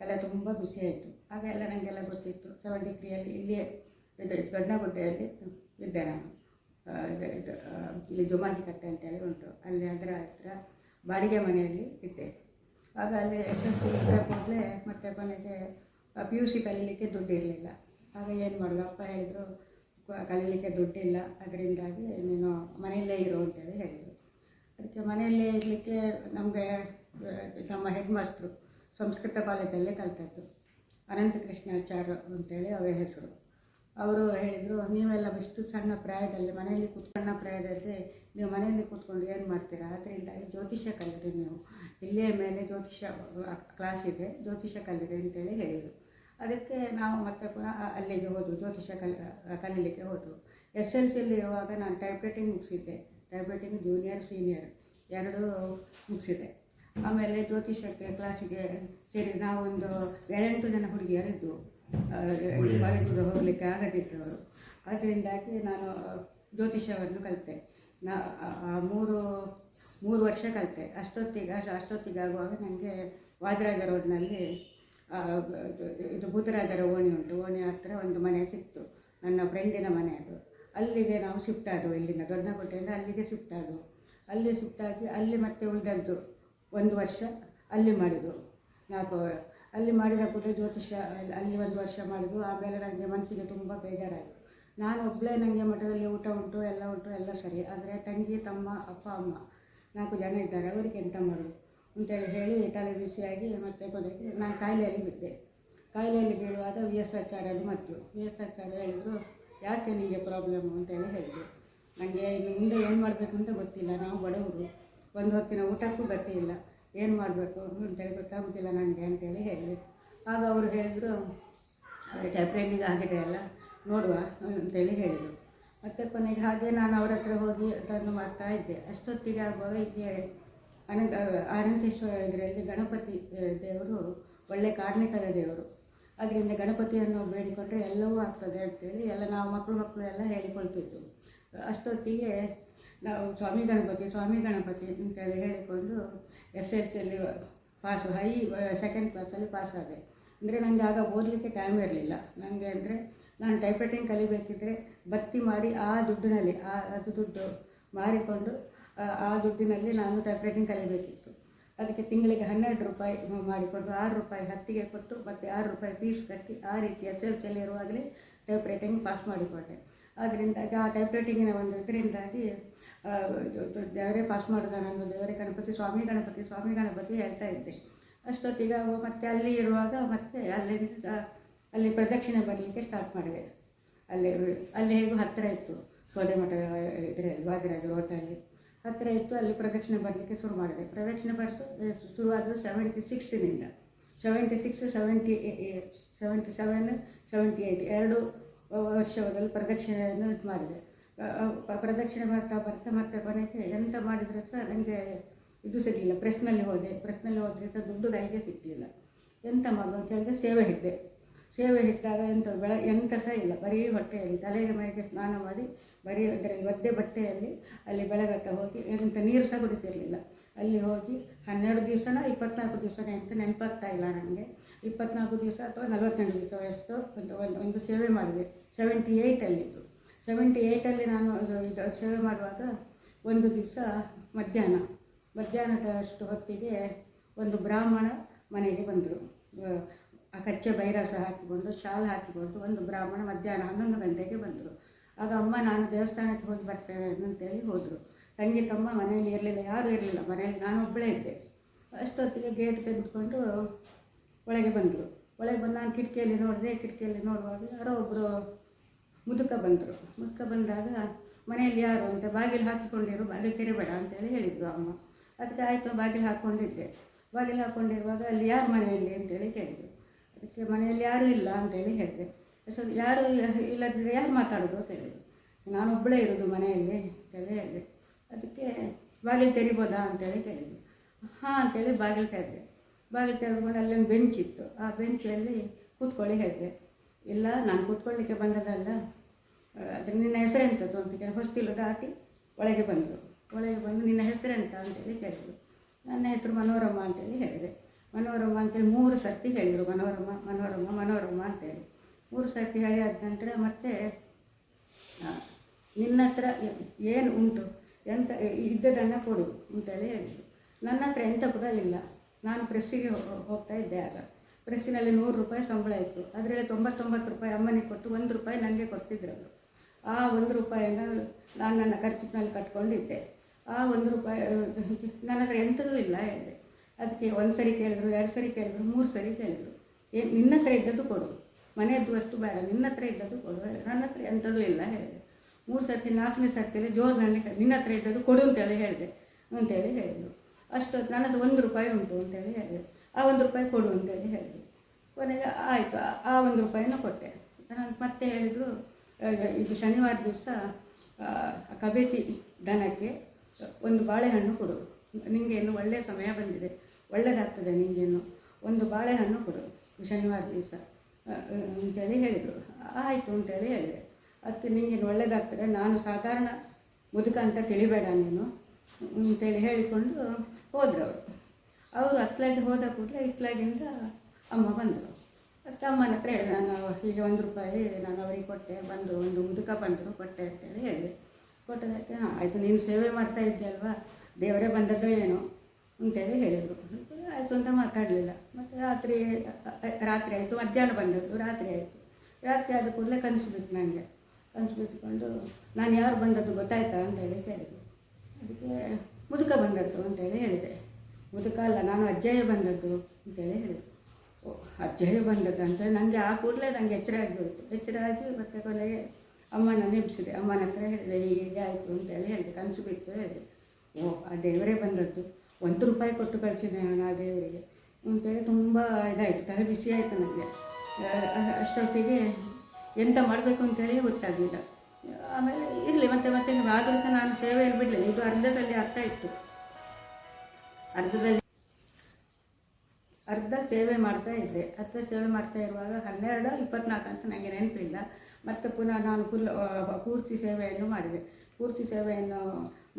ತಲೆ ತುಂಬ ಬಿಸಿ ಆಯಿತು. ಆಗ ಎಲ್ಲ ನನಗೆಲ್ಲ ಗೊತ್ತಿತ್ತು ಸೆವೆಂಟಿ ತ್ರೀಯಲ್ಲಿ ಇಲ್ಲಿಯೇ ಇದು ದೊಡ್ಡಗುಡ್ಡೆಯಲ್ಲಿ ಇದ್ದೆ ನಾನು. ಇದು ಇದು, ಇಲ್ಲಿ ಜುಮಾಲಿ ಕಟ್ಟೆ ಅಂತೇಳಿ ಉಂಟು. ಅಲ್ಲಿ ಅದರ ಹತ್ರ ಬಾಡಿಗೆ ಮನೆಯಲ್ಲಿ ಇದ್ದೆ. ಆಗ ಅಲ್ಲಿ ಎಸ್ ಎಲ್ ಸಿ ಮೊದಲೇ ಮತ್ತೆ ಕೊನೆಗೆ ಪಿ ಯು ಸಿ ಕಲೀಲಿಕ್ಕೆ ದುಡ್ಡು ಇರಲಿಲ್ಲ. ಆಗ ಏನು ಮಾಡೋದು ಅಪ್ಪ ಹೇಳಿದರು ಕಲೀಲಿಕ್ಕೆ ದುಡ್ಡಿಲ್ಲ. ಅದರಿಂದಾಗಿ ನೀನು ಮನೆಯಲ್ಲೇ ಇರು ಅಂತೇಳಿ ಹೇಳಿದರು. ಅದಕ್ಕೆ ಮನೆಯಲ್ಲೇ ಇರಲಿಕ್ಕೆ ನಮಗೆ ನಮ್ಮ ಹೆಡ್ ಮಾಸ್ಟ್ರು ಸಂಸ್ಕೃತ ಕಾಲೇಜಲ್ಲೇ ಕಲಿತದ್ದು. ಅನಂತ ಕೃಷ್ಣಾಚಾರ್ಯ ಅಂತೇಳಿ ಅವರ ಹೆಸರು. ಅವರು ಹೇಳಿದರು, ನೀವೆಲ್ಲ ಇಷ್ಟು ಸಣ್ಣ ಪ್ರಾಯದಲ್ಲಿ ಮನೆಯಲ್ಲಿ ಕೂತ್, ಸಣ್ಣ ಪ್ರಾಯದಲ್ಲಿ ನೀವು ಮನೆಯಲ್ಲಿ ಕೂತ್ಕೊಂಡು ಏನು ಮಾಡ್ತೀರಾ? ಅದರಿಂದಾಗಿ ಜ್ಯೋತಿಷ್ಯ ಕಲಿತ್ರಿ ನೀವು. ಇಲ್ಲೇ ಮೇಲೆ ಜ್ಯೋತಿಷ್ಯ ಕ್ಲಾಸ್ ಇದೆ. ಜ್ಯೋತಿಷ್ಯ ಕಲಿರಿ ಅಂತೇಳಿ ಹೇಳಿದರು. ಅದಕ್ಕೆ ನಾವು ಮತ್ತೆ ಪುನಃ ಅಲ್ಲಿಗೆ ಹೋದ್ವು ಜ್ಯೋತಿಷ್ಯ ಕಲಿ ಕಲೀಲಿಕ್ಕೆ ಹೋದವು ಎಸ್ ಎಲ್ ಸಿಯಲ್ಲಿ ಇರುವಾಗ ನಾನು ಟೈಪ್ ರೈಟಿಂಗ್ ಮುಗಿಸಿದ್ದೆ. ಟೈಪ್ ರೈಟಿಂಗ್ ಜೂನಿಯರ್ ಸೀನಿಯರ್ ಎರಡೂ ಮುಗಿಸಿದೆ ಆಮೇಲೆ ಜ್ಯೋತಿಷಕ್ಕೆ ಕ್ಲಾಸಿಗೆ ಸೇರಿ ನಾವೊಂದು ಎರಡೆಂಟು ಜನ ಹುಡುಗಿಯರಿದ್ದು ಕಾಲೇಜಿಗೆ ಹೋಗಲಿಕ್ಕೆ ಆಗದಿದ್ದವರು. ಅದರಿಂದಾಗಿ ನಾನು ಜ್ಯೋತಿಷ್ಯವನ್ನು ಕಲಿತೆ. ನಾ ಮೂರು ಮೂರು ವರ್ಷ ಕಲಿತೆ. ಅಷ್ಟೊತ್ತಿಗೆ ಅಷ್ಟು ಅಷ್ಟೊತ್ತಿಗಾಗುವಾಗ ನನಗೆ ವಾದರಾಜ ರೋಡ್ನಲ್ಲಿ ಇದು- ಭೂತರಾಜರ ಓಣಿ ಉಂಟು. ಓಣಿ ಹತ್ತಿರ ಒಂದು ಮನೆ ಸಿಕ್ತು. ನನ್ನ ಫ್ರೆಂಡಿನ ಮನೆ ಅದು. ಅಲ್ಲಿಗೆ ನಾವು ಶಿಫ್ಟ್ ಆದವು ಇಲ್ಲಿಂದ. ದೊಡ್ಡಕೋಟೆಯಿಂದ ಅಲ್ಲಿಗೆ ಶಿಫ್ಟ್ ಆದವು. ಅಲ್ಲಿ ಶಿಫ್ಟ್ ಆಗಿ, ಅಲ್ಲಿ ಮತ್ತೆ ಉಳಿದದ್ದು ಒಂದು ವರ್ಷ ಅಲ್ಲಿ ಮಾಡಿದ್ದು. ನಾಲ್ಕು ಅಲ್ಲಿ ಮಾಡಿದ ಕೂಡ ಜ್ಯೋತಿಷ್ಯ, ಅಲ್ಲಿ ಒಂದು ವರ್ಷ ಮಾಡಿದ್ದು. ಆಮೇಲೆ ನನಗೆ ಮನಸ್ಸಿಗೆ ತುಂಬ ಬೇಜಾರಾಯಿತು. ನಾನು ಒಬ್ಬಳೇ ನನಗೆ ಮಠದಲ್ಲಿ ಊಟ ಉಂಟು, ಎಲ್ಲ ಉಂಟು, ಎಲ್ಲ ಸರಿ. ಆದರೆ ತಂಗಿ, ತಮ್ಮ, ಅಪ್ಪ, ಅಮ್ಮ ನಾಲ್ಕು ಜನ ಇದ್ದಾರೆ. ಅವರಿಗೆ ಎಂತ ಮಾಡೋದು ಅಂತೇಳಿ ಹೇಳಿ ತಲೆ ಬಿಸಿಯಾಗಿ ಮತ್ತೆ ಕೊನೆಗೆ ನಾನು ಕಾಯಿಲೆಯಲ್ಲಿ ಬಿದ್ದೆ. ಕಾಯಿಲೆಯಲ್ಲಿ ಬೀಳುವಾಗ ವಿ ಎಸ್ ಆಚಾರ್ಯರು ಮತ್ತು ವಿ ಎಸ್ ಆಚಾರ್ಯ ಹೇಳಿದರು, ಯಾಕೆ ನಿಮಗೆ ಪ್ರಾಬ್ಲಮ್ಮು ಅಂತೇಳಿ ಹೇಳಿದರು. ನನಗೆ ಇನ್ನು ಮುಂದೆ ಏನು ಮಾಡಬೇಕು ಅಂತ ಗೊತ್ತಿಲ್ಲ. ನಾವು ಬಡವರು. ಒಂದು ಹೊತ್ತಿನ ಊಟಕ್ಕೂ ಗತಿ ಇಲ್ಲ. ಏನು ಮಾಡಬೇಕು ಅಂತೇಳಿ ಗೊತ್ತಾಗೋದಿಲ್ಲ ನನಗೆ ಅಂತೇಳಿ ಹೇಳಿದೆ ಆಗ ಅವರು ಹೇಳಿದರು ಟೈಪ್ರೈಟಿಂಗ್ ಆಗಿದೆ ಅಲ್ಲ, ನೋಡುವ ಅಂತೇಳಿ ಹೇಳಿದರು. ಮತ್ತು ಕೊನೆಗೆ ಹಾಗೆ ನಾನು ಅವ್ರ ಹತ್ರ ಹೋಗಿ ಅದನ್ನು ಮಾಡ್ತಾ ಇದ್ದೆ. ಅಷ್ಟೊತ್ತಿಗೆ ಆಗುವಾಗ ಹೀಗೆ ಅನಂತ ಅನಂತೇಶ್ವರ ಇದರಲ್ಲಿ ಗಣಪತಿ ದೇವರು ಒಳ್ಳೆ ಕಾರ್ಮಿಕರ ದೇವರು. ಅದರಿಂದ ಗಣಪತಿಯನ್ನು ಬೇಡಿಕೊಂಡ್ರೆ ಎಲ್ಲವೂ ಆಗ್ತದೆ ಅಂತೇಳಿ ಎಲ್ಲ ನಾವು ಮಕ್ಕಳು ಮಕ್ಕಳು ಎಲ್ಲ ಹೇಳಿಕೊಳ್ತಿದ್ವು ಅಷ್ಟೊತ್ತಿಗೆ ನಾವು ಸ್ವಾಮಿ ಗಣಪತಿ ಸ್ವಾಮಿ ಗಣಪತಿ ಅಂತೇಳಿ ಹೇಳಿಕೊಂಡು ಎಸ್ ಎಲ್ ಸಿಯಲ್ಲಿ ಪಾಸು ಹೈ ಸೆಕೆಂಡ್ ಕ್ಲಾಸಲ್ಲಿ ಪಾಸ್ ಅಂದರೆ ನನಗೆ ಆಗ ಓದಲಿಕ್ಕೆ ಟೈಮ್ ಇರಲಿಲ್ಲ. ನನಗೆ ಅಂದರೆ ನಾನು ಟೈಪ್ರೈಟಿಂಗ್ ಕಲಿಬೇಕಿದ್ರೆ ಭರ್ತಿ ಮಾಡಿ ಆ ದುಡ್ಡಿನಲ್ಲಿ, ಆ ಅದು ದುಡ್ಡು ಮಾರಿಕೊಂಡು ಆ ದುಡ್ಡಿನಲ್ಲಿ ನಾನು ಟೈಪ್ರೈಟಿಂಗ್ ಕಲಿಬೇಕಿತ್ತು. ಅದಕ್ಕೆ ತಿಂಗಳಿಗೆ ಹನ್ನೆರಡು ರೂಪಾಯಿ ಮಾಡಿಕೊಂಡು ಆರು ರೂಪಾಯಿ ಹತ್ತಿಗೆ ಕೊಟ್ಟು ಮತ್ತು ಆರು ರೂಪಾಯಿ ಫೀಸ್ ಕಟ್ಟಿ ಆ ರೀತಿ ಎಸ್ ಎಲ್ ಸಿಯಲ್ಲಿ ಇರುವಾಗಲೇ ಟೈಪ್ ರೈಟಿಂಗ್ ಪಾಸ್ ಮಾಡಿಕೊಂಡೆ ಅದರಿಂದಾಗಿ ಆ ಟೈಪ್ ರೈಟಿಂಗಿನ ಒಂದು ಇದರಿಂದಾಗಿ ದೇವರೇ ಪಾಸ್ ಮಾಡಿದ ನಾನು ದೇವರೇ ಗಣಪತಿ ಸ್ವಾಮಿ ಗಣಪತಿ ಸ್ವಾಮಿ, ಗಣಪತಿ ಹೇಳ್ತಾ ಇದ್ದೆ. ಅಷ್ಟೊತ್ತಿಗೆ ಮತ್ತೆ ಅಲ್ಲಿ ಇರುವಾಗ ಮತ್ತೆ ಅಲ್ಲಿಂದ ಅಲ್ಲಿ ಪ್ರದಕ್ಷಿಣೆ ಬರಲಿಕ್ಕೆ ಸ್ಟಾರ್ಟ್ ಮಾಡಿದೆ. ಅಲ್ಲಿ ಅಲ್ಲಿ ಹೇಗೂ ಹತ್ತಿರ ಇತ್ತು. ಸೋದೆ ಮಠ ಇದ್ರೆ ವಾದಿರಾಜ ರೋಟಲ್ಲಿ ಹತ್ತಿರ ಇತ್ತು, ಅಲ್ಲಿ ಪ್ರದಕ್ಷಿಣೆ ಬರಲಿಕ್ಕೆ ಶುರು ಮಾಡಿದೆ. ಪ್ರದಕ್ಷಿಣೆ ಬರ್ತು ಶುರುವಾದರು seventy ಸಿಕ್ಸ್ತಿನಿಂದ seventy six seventy seventy seven seventy eight ಎರಡು ವರ್ಷದಲ್ಲಿ ಪ್ರದಕ್ಷಿಣೆಯನ್ನು ಇದು ಮಾಡಿದೆ. ಪ್ರದಕ್ಷಿಣೆ ಬರ್ತಾ ಬರ್ತಾ ಮತ್ತೆ ಕೊನೆಗೆ ಎಂತ ಮಾಡಿದರೂ ಸಹ ನನಗೆ ಇದು ಸಿಗಲಿಲ್ಲ. ಪ್ರೆಸ್ನಲ್ಲಿ ಹೋದೆ. ಪ್ರೆಸ್ನಲ್ಲಿ ಹೋದರೆ ಸಹ ದುಡ್ಡು ಕೈಗೆ ಸಿಗಲಿಲ್ಲ. ಎಂತ ಮಾಡೋದು ಅಂತ ಹೇಳಿದ್ರೆ ಸೇವೆ ಹಿಡಿದೆ ಸೇವೆ ಹಿಟ್ಟಾಗ ಎಂಥ ಬೆಳ, ಎಂತ ಸಹ ಇಲ್ಲ. ಬರೀ ಹೊಟ್ಟೆಯಲ್ಲಿ ತಲೆಗೆ ಮನೆಗೆ ಸ್ನಾನ ಮಾಡಿ ಬರೀ ಅದರಲ್ಲಿ ಒದ್ದೆ ಬಟ್ಟೆಯಲ್ಲಿ ಅಲ್ಲಿ ಬೆಳಗತ್ತ ಹೋಗಿ, ಎಂತ ನೀರು ಸಹ ಕುಡಿತಿರಲಿಲ್ಲ. ಅಲ್ಲಿ ಹೋಗಿ ಹನ್ನೆರಡು ದಿವಸನ ಇಪ್ಪತ್ನಾಲ್ಕು ದಿವಸನೇ ಅಂತ ನೆನಪಾಗ್ತಾ ಇಲ್ಲ ನನಗೆ. ಇಪ್ಪತ್ನಾಲ್ಕು ದಿವಸ ಅಥವಾ ನಲವತ್ತೆಂಟು ದಿವಸ ಎಷ್ಟು ಒಂದು ಒಂದು ಒಂದು ಸೇವೆ ಮಾಡಿದೆ. ಸೆವೆಂಟಿ ಏಯ್ಟಲ್ಲಿದ್ದು ಸೆವೆಂಟಿ ಏಯ್ಟಲ್ಲಿ ನಾನು ಇದು ಸೇವೆ ಮಾಡುವಾಗ ಒಂದು ದಿವಸ ಮಧ್ಯಾಹ್ನ ಮಧ್ಯಾಹ್ನದ ಅಷ್ಟು ಹೊತ್ತಿಗೆ ಒಂದು ಬ್ರಾಹ್ಮಣ ಮನೆಗೆ ಬಂದರು. ಆ ಕಚ್ಚೆ ಬೈರಾಸ ಹಾಕಿಕೊಂಡು, ಶಾಲು ಹಾಕಿಕೊಂಡು ಒಂದು ಬ್ರಾಹ್ಮಣ ಮಧ್ಯಾಹ್ನ ಹನ್ನೊಂದು ಗಂಟೆಗೆ ಬಂದರು. ಆಗ ಅಮ್ಮ ನಾನು ದೇವಸ್ಥಾನಕ್ಕೆ ಹೋಗಿ ಬರ್ತೇನೆ ಅಂತೇಳಿ ಹೋದರು. ತಂಗಿ ತಮ್ಮ ಮನೆಯಲ್ಲಿ ಇರಲಿಲ್ಲ, ಯಾರೂ ಇರಲಿಲ್ಲ ಮನೆಯಲ್ಲಿ ನಾನು ಒಬ್ಬಳೇ ಇದ್ದೆ. ಅಷ್ಟೊತ್ತಿಗೆ ಗೇಟ್ ತೆಗೆದುಕೊಂಡು ಒಳಗೆ ಬಂದರು. ಒಳಗೆ ಬಂದು ನಾನು ಕಿಟಕಿಯಲ್ಲಿ ನೋಡಿದೆ, ಕಿಟಕಿಯಲ್ಲಿ ನೋಡುವಾಗ ಯಾರೋ ಒಬ್ಬರು ಮುದುಕ ಬಂದರು. ಮುದುಕ ಬಂದಾಗ ಮನೆಯಲ್ಲಿ ಯಾರು ಅಂತ ಬಾಗಿಲು ಹಾಕಿಕೊಂಡಿರು, ಬಾಗಿಲು ತೆರಿಬೇಡ ಅಂತೇಳಿ ಹೇಳಿದರು ಅಮ್ಮ. ಅದಕ್ಕೆ ಆಯಿತು, ಬಾಗಿಲು ಹಾಕ್ಕೊಂಡಿದ್ದೆ ಬಾಗಿಲು ಹಾಕ್ಕೊಂಡಿರುವಾಗ ಅಲ್ಲಿ ಯಾರು ಮನೆಯಲ್ಲಿ ಅಂತೇಳಿ ಕೇಳಿದರು. ಅದಕ್ಕೆ ಮನೆಯಲ್ಲಿ ಯಾರೂ ಇಲ್ಲ ಅಂತೇಳಿ ಹೇಳಿದೆ. ಯಾರು ಇಲ್ಲ- ಇಲ್ಲದಿದ್ದರೆ ಯಾರು ಮಾತಾಡೋದು ಅಂತ ಹೇಳಿದರು ನಾನೊಬ್ಬಳೇ ಇರೋದು ಮನೆಯಲ್ಲಿ ಅಂತೇಳಿ ಹೇಳಿದೆ. ಅದಕ್ಕೆ ಬಾಗಿಲು ತೆರಿಬೋದಾ ಅಂತೇಳಿ ಕೇಳಿದ್ರು ಹಾಂ ಅಂತೇಳಿ ಬಾಗಿಲು ತೆರೆದೆ. ಬಾಗಿಲು ತೆರೆದುಕೊಂಡು ಅಲ್ಲೊಂದು ಬೆಂಚ್ ಇತ್ತು. ಆ ಬೆಂಚಲ್ಲಿ ಕೂತ್ಕೊಳ್ಳಿ ಹೇಳಿದೆ. ಇಲ್ಲ, ನಾನು ಕೂತ್ಕೊಳ್ಳಿಕ್ಕೆ ಬಂದದಲ್ಲ ಅದು ನಿನ್ನ ಹೆಸರೆಂಥದ್ದು ಅಂತ ಕೇಳಿ ಹೊಸ್ತಿಲು ದಾಟಿ ಒಳಗೆ ಬಂದರು. ಒಳಗೆ ಬಂದು ನಿನ್ನ ಹೆಸರೆಂತ ಅಂತೇಳಿ ಕೇಳಿದರು ನನ್ನ ಹೆಸರು ಮನೋರಮ್ಮ ಅಂತೇಳಿ ಹೇಳಿದೆ. ಮನೋರಮ್ಮ ಅಂತೇಳಿ ಮೂರು ಸರ್ತಿ ಹೇಳಿದರು. ಮನೋರಮ್ಮ ಮನೋರಮ್ಮ ಮನೋರಮ್ಮ ಅಂತೇಳಿ ಮೂರು ಸರ್ತಿ ಹೇಳಿ ಆದ ನಂತರ ಮತ್ತೆ ನಿನ್ನ ಹತ್ರ ಏನು ಉಂಟು? ಎಂತ ಇದ್ದದನ್ನು ಕೊಡು ಅಂತೇಳಿ ಹೇಳಿದರು. ನನ್ನ ಹತ್ರ ಎಂಥ ಕೂಡ ಇಲ್ಲ. ನಾನು ಪ್ರೆಸ್ಸಿಗೆ ಹೋಗ್ತಾ ಇದ್ದೆ ಆಗ. ಪ್ರೆಸ್ಸಿನಲ್ಲಿ ನೂರು ರೂಪಾಯಿ ಸಂಬಳ ಇತ್ತು. ಅದರಲ್ಲಿ ತೊಂಬತ್ತೊಂಬತ್ತು ರೂಪಾಯಿ ಅಮ್ಮನಿಗೆ ಕೊಟ್ಟು ಒಂದು ರೂಪಾಯಿ ನನಗೆ ಕೊಡ್ತಿದ್ರು ಅವರು ಆ ಒಂದು ರೂಪಾಯಿಯನ್ನು ನಾನು ನನ್ನ ಖರ್ಚಿನಲ್ಲಿ ಕಟ್ಕೊಂಡಿದ್ದೆ. ಆ ಒಂದು ರೂಪಾಯಿ ನನ್ನ ಹತ್ರ ಎಂಥದೂ ಇಲ್ಲ ಹೇಳಿದೆ. ಅದಕ್ಕೆ ಒಂದು ಸರಿ ಕೇಳಿದ್ರು ಎರಡು ಸರಿ ಕೇಳಿದ್ರು ಮೂರು ಸರಿ ಕೇಳಿದ್ರು. ಏನು ನಿನ್ನ ಹತ್ರ ಇದ್ದದ್ದು ಕೊಡು. ಮನೆಯದ್ದು ವಸ್ತು ಬೇಡ. ನಿನ್ನ ಹತ್ರ ಇದ್ದದ್ದು ಕೊಡು. ನನ್ನ ಹತ್ರ ಎಂಥದ್ದು ಇಲ್ಲ ಹೇಳಿದೆ. ಮೂರು ಸರ್ತಿ, ನಾಲ್ಕನೇ ಸರ್ತಿಯಲ್ಲಿ ಜೋರ್ನಲ್ಲಿ ನಿನ್ನ ಹತ್ರ ಇದ್ದದ್ದು ಕೊಡು ಅಂತೇಳಿ ಹೇಳಿದೆ ಅಂತೇಳಿ ಹೇಳಿದರು. ಅಷ್ಟು ನನ್ನದು ಒಂದು ರೂಪಾಯಿ ಉಂಟು ಅಂತೇಳಿ ಹೇಳಿದೆ. ಆ ಒಂದು ರೂಪಾಯಿ ಕೊಡು ಅಂತೇಳಿ ಹೇಳಿದೆ. ಕೊನೆಗೆ ಆಯಿತು. ಆ ಒಂದು ರೂಪಾಯಿನ ಕೊಟ್ಟೆ. ನಾನು ಮತ್ತೆ ಹೇಳಿದರು ಇದು ಶನಿವಾರ ದಿವಸ ಕಬೇತಿ ದನಕ್ಕೆ ಒಂದು ಬಾಳೆಹಣ್ಣು ಕೊಡು. ನಿಮಗೆ ಇನ್ನು ಒಳ್ಳೆಯ ಸಮಯ ಬಂದಿದೆ. ಒಳ್ಳೆಯದಾಗ್ತದೆ ನಿಮಗೇನು ಒಂದು ಬಾಳೆಹಣ್ಣು ಕೊಡು. ಶನಿವಾರ ದಿವಸ. ಅಂತೇಳಿ ಹೇಳಿದರು. ಆಯಿತು, ಅಂತೇಳಿ ಹೇಳಿದೆ. ಅದಕ್ಕೆ ನಿಂಗೇನು ಒಳ್ಳೆಯದಾಗ್ತದೆ ನಾನು ಸಾಧಾರಣ ಮುದುಕ ಅಂತ ತಿಳಿಬೇಡ ನೀನು, ಅಂತೇಳಿ ಹೇಳಿಕೊಂಡು ಹೋದರು ಅವರು. ಅವರು ಹತ್ಲಾಗಿ ಹೋದ ಕೂಡಲೇ ಇತ್ಲಾಗಿಂದ ಅಮ್ಮ ಬಂದರು. ಅದಕ್ಕೆ ಅಮ್ಮನ ಹತ್ರ ಹೇಳಿ. ನಾನು ಹೀಗೆ ಒಂದು ರೂಪಾಯಿ ನಾನು ಅವರಿಗೆ ಕೊಟ್ಟೆ, ಬಂದು ಒಂದು ಮುದುಕ ಬಂದರು, ಕೊಟ್ಟೆ ಅಂತೇಳಿ ಹೇಳಿದೆ. ಕೊಟ್ಟದಕ್ಕೆ ಹಾಂ, ಆಯಿತು. ನೀನು ಸೇವೆ ಮಾಡ್ತಾ ಇದ್ದೀಯಲ್ವಾ? ದೇವರೇ ಬಂದದ್ದು ಏನು? ಅಂತೇಳಿ ಹೇಳಿದರು. ಆಯಿತು ಅಂತ ಮಾತಾಡಲಿಲ್ಲ ಮತ್ತು ರಾತ್ರಿ ರಾತ್ರಿ ಆಯಿತು, ಮಧ್ಯಾಹ್ನ ಬಂದದ್ದು, ರಾತ್ರಿ ಆಯಿತು. ರಾತ್ರಿ ಆದ ಕೂಡಲೇ ಕನಸು ಬಿತ್ತು ನನಗೆ ಕನಸು ಬಿತ್ಕೊಂಡು ನಾನು ಯಾರು ಬಂದದ್ದು ಗೊತ್ತಾಯ್ತಾ ಅಂತೇಳಿ ಕೇಳಿದೆ. ಅದಕ್ಕೆ ಮುದುಕ ಬಂದದ್ದು ಅಂತೇಳಿ ಹೇಳಿದೆ. ಮುದುಕ ಅಲ್ಲ, ನಾನು ಅಜ್ಜಯ್ಯ ಬಂದದ್ದು ಅಂತೇಳಿ ಹೇಳಿದೆ. ಓ, ಅಜ್ಜಯ್ಯ ಬಂದದ್ದು ಅಂತ ನನಗೆ ಆ ಕೂಡಲೇ ನನಗೆ ಎಚ್ಚರ ಆಗಿಬಿಡ್ತು. ಎಚ್ಚರ ಆಗಿ ಮತ್ತೆ ಕೊನೆಗೆ ಅಮ್ಮನ ನೆನೆಸಿದೆ. ಅಮ್ಮನ ಹತ್ರ ಹೇಳಿದೆ, ಹೀಗೆ ಆಯಿತು ಅಂತೇಳಿ ಹೇಳಿದೆ. ಕನಸು ಬಿಟ್ಟು ಹೇಳಿದೆ. ಓ, ಆ ದೇವರೇ ಬಂದದ್ದು. ಒಂದು ರೂಪಾಯಿ ಕೊಟ್ಟು ಕಳಿಸಿದೆ ನಾನು ಆ ದೇವರಿಗೆ ಅಂತೇಳಿ ತುಂಬ ಇದಾಯಿತು, ತಲೆ ಬಿಸಿ ಆಯಿತು ನನಗೆ. ಅಷ್ಟೊತ್ತಿಗೆ ಎಂತ ಮಾಡಬೇಕು ಅಂತೇಳಿ ಗೊತ್ತಾಗಲಿಲ್ಲ. ಆಮೇಲೆ ಇರಲಿ, ಮತ್ತೆ ಮತ್ತೆ ಆದರೂ ಸಹ ನಾನು ಸೇವೆಯಲ್ಲಿ ಬಿಡಲಿಲ್ಲ. ಇದು ಅರ್ಧದಲ್ಲಿ ಅರ್ಥ ಇತ್ತು. ಅರ್ಧದಲ್ಲಿ ಅರ್ಧ ಸೇವೆ ಮಾಡ್ತಾ ಇದ್ದೆ. ಅರ್ಧ ಸೇವೆ ಮಾಡ್ತಾ ಇರುವಾಗ ಹನ್ನೆರಡು, ಇಪ್ಪತ್ನಾಲ್ಕು ಅಂತ ನನಗೆ ನೆನಪಿಲ್ಲ. ಮತ್ತು ಪುನಃ ನಾನು ಫುಲ್ ಪೂರ್ತಿ ಸೇವೆಯನ್ನು ಮಾಡಿದೆ. ಪೂರ್ತಿ ಸೇವೆಯನ್ನು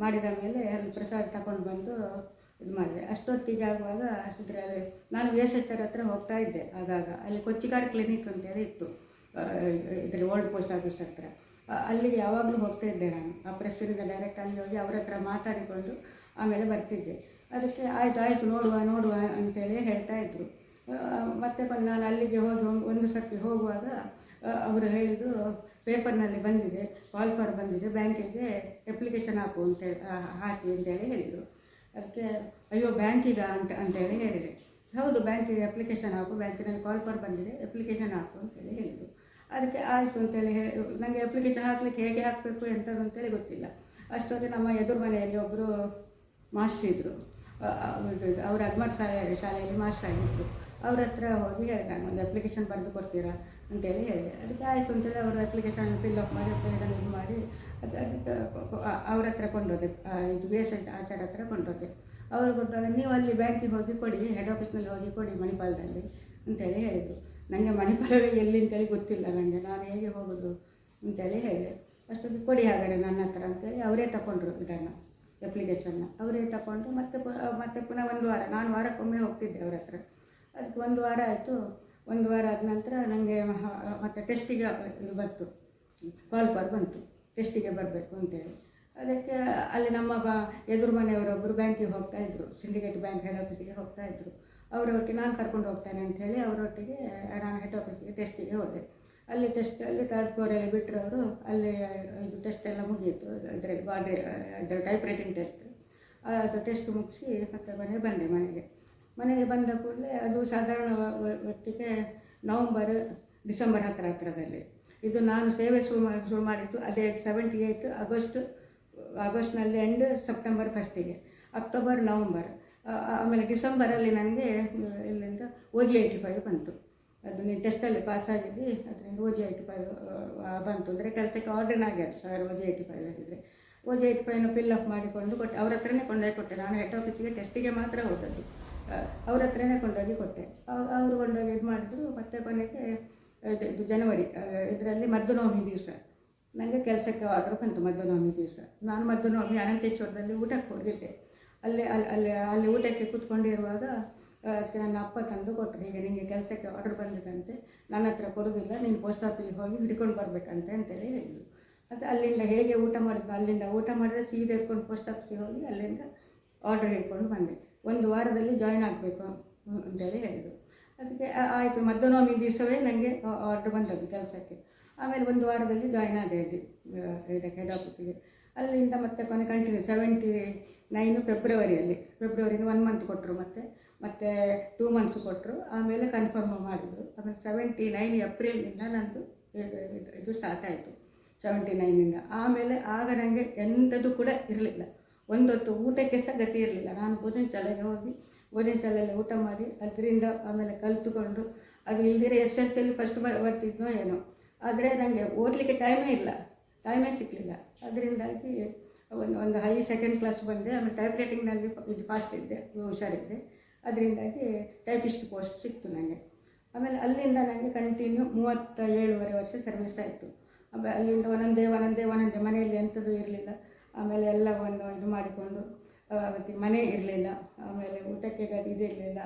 ಮಾಡಿದ ಮೇಲೆ ಅಲ್ಲಿ ಪ್ರಸಾದ ತಗೊಂಡು ಬಂದು ಇದು ಮಾಡಿದೆ. ಅಷ್ಟೊತ್ತಿಗೆ ಆಗುವಾಗ ಇದರಲ್ಲಿ ನಾನು ವಿ ಎಸ್ ಎಚ್ ಹತ್ರ ಹೋಗ್ತಾ ಇದ್ದೆ ಆಗಾಗ. ಅಲ್ಲಿ ಕೊಚ್ಚಿಗಾರ್ ಕ್ಲಿನಿಕ್ ಅಂತೇಳಿ ಇತ್ತು. ಇದರಲ್ಲಿ ಓಲ್ಡ್ ಪೋಸ್ಟ್ ಆಫೀಸ್ ಹತ್ರ. ಅಲ್ಲಿಗೆ ಯಾವಾಗಲೂ ಹೋಗ್ತಾ ಇದ್ದೆ ನಾನು. ಆ ಪ್ರೆಸ್ಟಿನಿಂದ ಡೈರೆಕ್ಟ್ ಅಲ್ಲಿ ಹೋಗಿ ಅವ್ರ ಹತ್ರ ಮಾತಾಡಿಕೊಂಡು ಆಮೇಲೆ ಬರ್ತಿದ್ದೆ. ಅದಕ್ಕೆ ಆಯ್ತು, ಆಯಿತು, ನೋಡುವ ನೋಡುವ ಅಂತೇಳಿ ಹೇಳ್ತಾ ಇದ್ದರು ಮತ್ತೆ ಬಂದು ನಾನು ಅಲ್ಲಿಗೆ ಹೋಗಿ ಒಂದು- ಸರ್ತಿ ಹೋಗುವಾಗ ಅವರು ಹೇಳಿದ್ದು ಪೇಪರ್ನಲ್ಲಿ ಬಂದಿದೆ ಕಾಲ್ ಫಾರ್ ಬಂದಿದೆ, ಬ್ಯಾಂಕಿಗೆ ಅಪ್ಲಿಕೇಶನ್ ಹಾಕು ಅಂತೇಳಿ ಹಾಕಿ ಅಂತೇಳಿ ಹೇಳಿದರು. ಅದಕ್ಕೆ ಅಯ್ಯೋ ಬ್ಯಾಂಕಿಗ ಅಂತ ಅಂತೇಳಿ ಹೇಳಿದೆ. ಹೌದು ಬ್ಯಾಂಕಿಗೆ ಅಪ್ಲಿಕೇಶನ್ ಹಾಕು ಬ್ಯಾಂಕಿನಲ್ಲಿ ಕಾಲ್ ಫಾರ್ ಬಂದಿದೆ ಅಪ್ಲಿಕೇಶನ್ ಹಾಕು ಅಂತೇಳಿ ಹೇಳಿದರು ಅದಕ್ಕೆ ಆಯಿತು ಅಂತೇಳಿ ಹೇಳಿ ನನಗೆ ಅಪ್ಲಿಕೇಶನ್ ಹಾಕಲಿಕ್ಕೆ ಹೇಗೆ ಹಾಕಬೇಕು ಎಂಥದ್ದು ಅಂತೇಳಿ ಗೊತ್ತಿಲ್ಲ. ಅಷ್ಟೊತ್ತಿಗೆ ನಮ್ಮ ಎದುರು ಮನೆಯಲ್ಲಿ ಒಬ್ಬರು ಮಾಸ್ಟರ್ ಇದ್ದರು ಅವರು ಅದ್ಮಾರ್ ಶಾಲೆ ಶಾಲೆಯಲ್ಲಿ ಮಾಸ್ಟರ್ ಆಗಿದ್ದರು ಅವ್ರ ಹತ್ರ ಹೋಗಿ ಹೇಳಿದೆ, ನಾನು ಒಂದು ಅಪ್ಲಿಕೇಶನ್ ಬರೆದು ಕೊಡ್ತೀರಾ? ಅಂತೇಳಿ ಹೇಳಿದೆ. ಅದಕ್ಕೆ ಆಯಿತು ಅಂತೇಳಿ ಅವರು ಅಪ್ಲಿಕೇಶನ್ ಫಿಲ್ ಅಪ್ ಮಾಡಿ ಅಪ್ಲಿಕೇಶನ್ ಇದು ಮಾಡಿ ಅದು ಅದಕ್ಕೆ ಅವ್ರ ಹತ್ರ ಕೊಂಡೋದೆ ಇದು ಎಸ್ ಆಚಾರ ಹತ್ರ ಕೊಂಡೋದೆ. ಅವರು ಗೊತ್ತಾಗ ನೀವು ಅಲ್ಲಿ ಬ್ಯಾಂಕಿಗೆ ಹೋಗಿ ಕೊಡಿ ಹೆಡ್ ಆಫೀಸ್ನಲ್ಲಿ ಹೋಗಿ ಕೊಡಿ ಮಣಿಪಾಲದಲ್ಲಿ, ಅಂತೇಳಿ ಹೇಳಿದರು. ನನಗೆ ಮಣಿಪಾಲವೇ ಎಲ್ಲಿ ಅಂತೇಳಿ ಗೊತ್ತಿಲ್ಲ ನನಗೆ ನಾನು ಹೇಗೆ ಹೋಗೋದು ಅಂತೇಳಿ ಹೇಳಿದೆ. ಅಷ್ಟೊಂದು ಕೊಡಿ ಹಾಗಾದ್ರೆ ನನ್ನ ಹತ್ರ, ಅಂತೇಳಿ ಅವರೇ ತಗೊಂಡ್ರು ಇದನ್ನು ಅಪ್ಲಿಕೇಶನ್ನ ಅವರೇ ತಗೊಂಡು ಮತ್ತೆ ಮತ್ತೆ ಪುನಃ ಒಂದು ವಾರ, ನಾನು ವಾರಕ್ಕೊಮ್ಮೆ ಹೋಗ್ತಿದ್ದೆ ಅವ್ರ ಹತ್ರ. ಅದಕ್ಕೆ ಒಂದು ವಾರ ಆಯಿತು. ಒಂದು ವಾರ ಆದ ನಂತರ ನನಗೆ ಮತ್ತೆ ಟೆಸ್ಟಿಗೆ ಇದು ಬಂತು ಕಾಲ್ ಫಾರ್ ಬಂತು. ಟೆಸ್ಟಿಗೆ ಬರಬೇಕು ಅಂತೇಳಿ ಅದಕ್ಕೆ ಅಲ್ಲಿ ನಮ್ಮ ಬ ಎದುರು ಮನೆಯವರೊಬ್ಬರು ಬ್ಯಾಂಕಿಗೆ ಹೋಗ್ತಾ ಇದ್ರು ಸಿಂಡಿಕೇಟ್ ಬ್ಯಾಂಕ್ ಹೆಡ್ ಆಫೀಸಿಗೆ ಹೋಗ್ತಾ ಇದ್ರು. ಅವರೊಟ್ಟಿಗೆ ನಾನು ಕರ್ಕೊಂಡು ಹೋಗ್ತೇನೆ ಅಂಥೇಳಿ ಅವರೊಟ್ಟಿಗೆ ನಾನು ಹೆಡ್ ಆಫೀಸಿಗೆ ಟೆಸ್ಟಿಗೆ ಹೋದೆ. ಅಲ್ಲಿ ಟೆಸ್ಟ್ ಅಲ್ಲಿ ತರ್ಡ್ ಫ್ಲೋರಲ್ಲಿ ಬಿಟ್ಟರು ಅವರು, ಅಲ್ಲಿ ಇದು ಟೆಸ್ಟ್ ಎಲ್ಲ ಮುಗಿಯಿತು. ಅಂದರೆ ಬಾಡಿ ಇದರ ಟೈಪ್ ರೈಟಿಂಗ್ ಟೆಸ್ಟ್ ಅದು ಟೆಸ್ಟ್ ಮುಗಿಸಿ ಮತ್ತೆ ಮನೆಗೆ ಬಂದೆ ಮನೆಗೆ. ಮನೆಗೆ ಬಂದ ಕೂಡಲೇ ಅದು ಸಾಧಾರಣ ಒಟ್ಟಿಗೆ ನವಂಬರ್, ಡಿಸೆಂಬರ್ ಹತ್ತಿರ ಹತ್ತಿರದಲ್ಲಿ ಇದು ನಾನು ಸೇವೆ ಶುರು ಶುರು ಮಾಡಿದ್ದು ಅದೇ ಸೆವೆಂಟಿ ಏಯ್ಟ್ ಆಗಸ್ಟ್, ಆಗಸ್ಟ್ನಲ್ಲಿ ಎಂಡ್ ಸೆಪ್ಟೆಂಬರ್ ಫಸ್ಟಿಗೆ ಅಕ್ಟೋಬರ್ ನವಂಬರ್ ಆಮೇಲೆ ಡಿಸೆಂಬರಲ್ಲಿ ನನಗೆ ಇಲ್ಲಿಂದ ಓ ಜಿ ಐಟಿ ಫೈವ್ ಬಂತು. ಅದು ನೀನು ಟೆಸ್ಟಲ್ಲಿ ಪಾಸ್ ಆಗಿದ್ದು, ಅದರಿಂದ ಓ ಜಿ ಐಟಿ ಫೈವ್ ಬಂತು. ಅಂದರೆ ಕೆಲಸಕ್ಕೆ ಆರ್ಡರ್ನ ಆಗ್ಯಾರ sir O G IT five ಆಗಿದ್ದರೆ ಓ ಜಿ ಐಟಿ ಫೈವ್ನ ಫಿಲ್ ಅಪ್ ಮಾಡಿಕೊಂಡು ಕೊಟ್ಟೆ. ಅವ್ರ ಹತ್ರನೇ ಕೊಂಡೋಗಿ ಕೊಟ್ಟೆ. ನಾನು ಹೆಡ್ ಆಫೀಸಿಗೆ ಟೆಸ್ಟಿಗೆ ಮಾತ್ರ ಹೋದದ್ದು. ಅವ್ರ ಹತ್ರನೇ ಕೊಂಡೋಗಿ ಕೊಟ್ಟೆ. ಅವ್- ಅವರು ಕೊಂಡೋಗಿ ಇದು ಮಾಡಿದ್ರು. ಮತ್ತೆ ಕೊನೆಗೆ ಇದು ಜನವರಿ ಇದರಲ್ಲಿ ಮದ್ದನವಮಿ ದಿವಸ. ನನಗೆ ಕೆಲಸಕ್ಕೆ ಆರ್ಡರ್ ಬಂತು ಮದ್ದನವಮಿ ದಿವಸ. ನಾನು ಮದ್ದನವಮಿ ಅನಂತೇಶ್ವರದಲ್ಲಿ ಊಟಕ್ಕೆ ಹೋಗಿದ್ದೆ. ಅಲ್ಲಿ ಅಲ್ಲಿ ಅಲ್ಲಿ ಅಲ್ಲಿ ಊಟಕ್ಕೆ ಕೂತ್ಕೊಂಡಿರುವಾಗ ಅದಕ್ಕೆ ನನ್ನ ಅಪ್ಪ ತಂದು ಕೊಟ್ಟರು. ಹೀಗೆ ನಿಮಗೆ ಕೆಲಸಕ್ಕೆ ಆರ್ಡರ್ ಬಂದಿದಂತೆ ನನ್ನ ಹತ್ರ ಕೊಡೋದಿಲ್ಲ ನೀನು ಪೋಸ್ಟ್ ಆಫೀಸಿಗೆ ಹೋಗಿ ಹಿಡ್ಕೊಂಡು ಬರಬೇಕಂತೆ ಅಂತೇಳಿ ಹೇಳಿದರು. ಮತ್ತು ಅಲ್ಲಿಂದ ಹೇಗೆ ಊಟ ಮಾಡಿದ್ದು ಅಲ್ಲಿಂದ ಊಟ ಮಾಡಿದ್ರೆ ಸೀರೆ ಎತ್ಕೊಂಡು ಪೋಸ್ಟ್ ಆಫೀಸಿಗೆ ಹೋಗಿ ಅಲ್ಲಿಂದ ಆರ್ಡರ್ ಹಿಡ್ಕೊಂಡು ಬಂದೆ. ಒಂದು ವಾರದಲ್ಲಿ ಜಾಯ್ನ್ ಆಗಬೇಕು ಅಂತೇಳಿ ಹೇಳಿದರು. ಅದಕ್ಕೆ ಆಯಿತು. ಮದ್ದನವಮಿ ದಿವಸವೇ ನನಗೆ ಆರ್ಡರ್ ಬಂದದ್ದು ಕೆಲಸಕ್ಕೆ. ಆಮೇಲೆ ಒಂದು ವಾರದಲ್ಲಿ ಜಾಯ್ನ್ ಆದೆ ಇದಕ್ಕೆ ಹೆಡ್ ಆಫೀಸಿಗೆ ಅಲ್ಲಿಂದ ಮತ್ತೆ ಕೊನೆ ಕಂಟಿನ್ಯೂ ಸೆವೆಂಟಿ ನೈನು ಫೆಬ್ರವರಿಯಲ್ಲಿ ಫೆಬ್ರವರಿಗೆ ಒನ್ ಮಂತ್ ಕೊಟ್ಟರು ಮತ್ತೆ ಮತ್ತೆ ಟೂ ಮಂತ್ಸ್ ಕೊಟ್ಟರು ಆಮೇಲೆ ಕನ್ಫರ್ಮ್ ಮಾಡಿದರು. ಆಮೇಲೆ ಸೆವೆಂಟಿ ನೈನ್ ಏಪ್ರಿಲ್ನಿಂದ ನಂದು ಇದು- ಸ್ಟಾರ್ಟ್ ಆಯಿತು ಸೆವೆಂಟಿ ನೈನಿಂದ ಆಮೇಲೆ ಆಗ ನನಗೆ ಎಂಥದ್ದು ಕೂಡ ಇರಲಿಲ್ಲ. ಒಂದೊತ್ತು ಊಟಕ್ಕೆ ಸಹ ಗತಿ ಇರಲಿಲ್ಲ. ನಾನು ಭೋಜನ ಶಾಲೆಗೆ ಹೋಗಿ ಭೋಜನ ಶಾಲೆಯಲ್ಲಿ ಊಟ ಮಾಡಿ, ಅದರಿಂದ ಆಮೇಲೆ ಕಲಿತುಕೊಂಡು, ಅದು ಇಲ್ದಿರ ಎಸ್ ಎಲ್ ಫಸ್ಟ್ ಬರ್ತಿದ್ನೋ ಏನೋ. ಆದರೆ ನನಗೆ ಓದಲಿಕ್ಕೆ ಟೈಮೇ ಇಲ್ಲ. ಟೈಮೇ ಸಿಕ್ಕಲಿಲ್ಲ ಅದರಿಂದಾಗಿ ಒಂದು ಒಂದು ಹೈ ಸೆಕೆಂಡ್ ಕ್ಲಾಸ್ ಬಂದೆ. ಆಮೇಲೆ ಟೈಪ್ ರೈಟಿಂಗ್ನಲ್ಲಿ ಇದು ಫಾಸ್ಟ್ ಇದ್ದೆ, ಹುಷಾರಿದ್ದೆ. ಅದರಿಂದಾಗಿ ಟೈಪಿಸ್ಟ್ ಪೋಸ್ಟ್ ಸಿಕ್ತು ನನಗೆ ಆಮೇಲೆ ಅಲ್ಲಿಂದ ನನಗೆ ಕಂಟಿನ್ಯೂ ಮೂವತ್ತ ಏಳುವರೆ ವರ್ಷ ಸರ್ವಿಸ್ ಆಯಿತು. ಆಮೇಲೆ ಅಲ್ಲಿಂದ ಒಂದೊಂದೇ ಒಂದೊಂದೇ ಒಂದೊಂದೇ ಮನೆಯಲ್ಲಿ ಎಂಥದ್ದು ಇರಲಿಲ್ಲ. ಆಮೇಲೆ ಎಲ್ಲವನ್ನು ಇದು ಮಾಡಿಕೊಂಡು ಮತ್ತು ಮನೆ ಇರಲಿಲ್ಲ, ಆಮೇಲೆ ಊಟಕ್ಕೆ ಇದು ಇರಲಿಲ್ಲ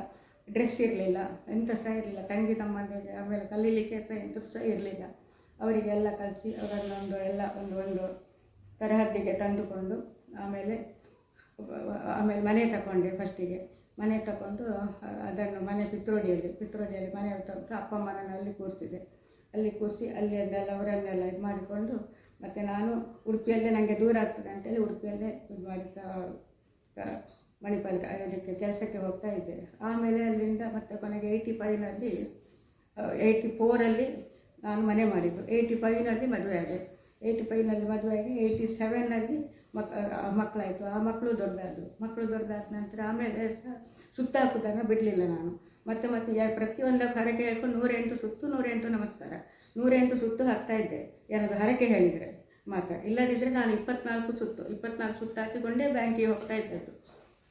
ಡ್ರೆಸ್ ಇರಲಿಲ್ಲ ಎಂಥ ಸಹ ಇರಲಿಲ್ಲ. ತಂಗಿ ತಮ್ಮಂದಿಗೆ ಆಮೇಲೆ ಕಲೀಲಿಕ್ಕೆ ಸಹ ಎಂಥದ್ದು ಸಹ ಇರಲಿಲ್ಲ. ಅವರಿಗೆಲ್ಲ ಕಲಿಸಿ ಅವರನ್ನೊಂದು ಎಲ್ಲ ಒಂದು ಒಂದು ತರಹದ್ದಿಗೆ ತಂದುಕೊಂಡು ಆಮೇಲೆ ಆಮೇಲೆ ಮನೆ ತಗೊಂಡೆ ಫಸ್ಟಿಗೆ ಮನೆ ತಗೊಂಡು ಅದನ್ನು ಮನೆ ಪಿತ್ರೋಡಿಯಲ್ಲಿ ಪಿತ್ರೋಡಿಯಲ್ಲಿ ಮನೆ ತಗೊಂಡು ಅಪ್ಪ ಅಮ್ಮನನ್ನು ಅಲ್ಲಿ ಕೂರಿಸಿದೆ. ಅಲ್ಲಿ ಕೂರಿಸಿ ಅಲ್ಲಿ ಅದೆಲ್ಲ ಅವರನ್ನೆಲ್ಲ ಇದು ಮಾಡಿಕೊಂಡು ಮತ್ತು ನಾನು ಉಡುಪಿಯಲ್ಲೇ ನನಗೆ ದೂರ ಆಗ್ತದೆ ಅಂತೇಳಿ ಉಡುಪಿಯಲ್ಲೇ ಇದು ಮಾಡಿ ಮಣಿಪಾಲ್ ಇದಕ್ಕೆ ಕೆಲಸಕ್ಕೆ ಹೋಗ್ತಾ ಇದ್ದೆ. ಆಮೇಲೆ ಅಲ್ಲಿಂದ ಮತ್ತೆ ಕೊನೆಗೆ ಏಯ್ಟಿ ಫೈವ್ನಲ್ಲಿ ಏಯ್ಟಿ ಫೋರಲ್ಲಿ ನಾನು ಮನೆ ಮಾಡಿದ್ದು. ಏಯ್ಟಿ ಫೈವ್ನಲ್ಲಿ ಮದುವೆ ಆದೆ. ಏಯ್ಟಿ ಫೈವ್ನಲ್ಲಿ ಮದುವೆ ಆಗಿ ಏಯ್ಟಿ ಸೆವೆನ್ನಲ್ಲಿ ಮಕ್ ಮಕ್ಕಳಾಯಿತು. ಆ ಮಕ್ಕಳು ದೊಡ್ಡದಾದ್ರು ಮಕ್ಕಳು ದೊಡ್ಡದಾದ ನಂತರ ಆಮೇಲೆ ಸಹ ಸುತ್ತ ಬಿಡಲಿಲ್ಲ ನಾನು. ಮತ್ತೆ ಮತ್ತೆ ಯಾ ಪ್ರತಿಯೊಂದಕ್ಕೆ ಹರಕೆ ಹೇಳ್ಕೊಂಡು ನೂರೆಂಟು ಸುತ್ತು, ನೂರೆಂಟು ನಮಸ್ಕಾರ. ನೂರೆಂಟು ಸುತ್ತು ಹಾಕ್ತಾ ಇದ್ದೆ. ಏನಾದರೂ ಹರಕೆ ಹೇಳಿದರೆ. ಮಾತ್ರ. ಇಲ್ಲದಿದ್ದರೆ ನಾನು ಇಪ್ಪತ್ನಾಲ್ಕು ಸುತ್ತು ಇಪ್ಪತ್ನಾಲ್ಕು ಸುತ್ತು ಹಾಕಿಕೊಂಡೇ ಬ್ಯಾಂಕಿಗೆ ಹೋಗ್ತಾ ಇದ್ದದ್ದು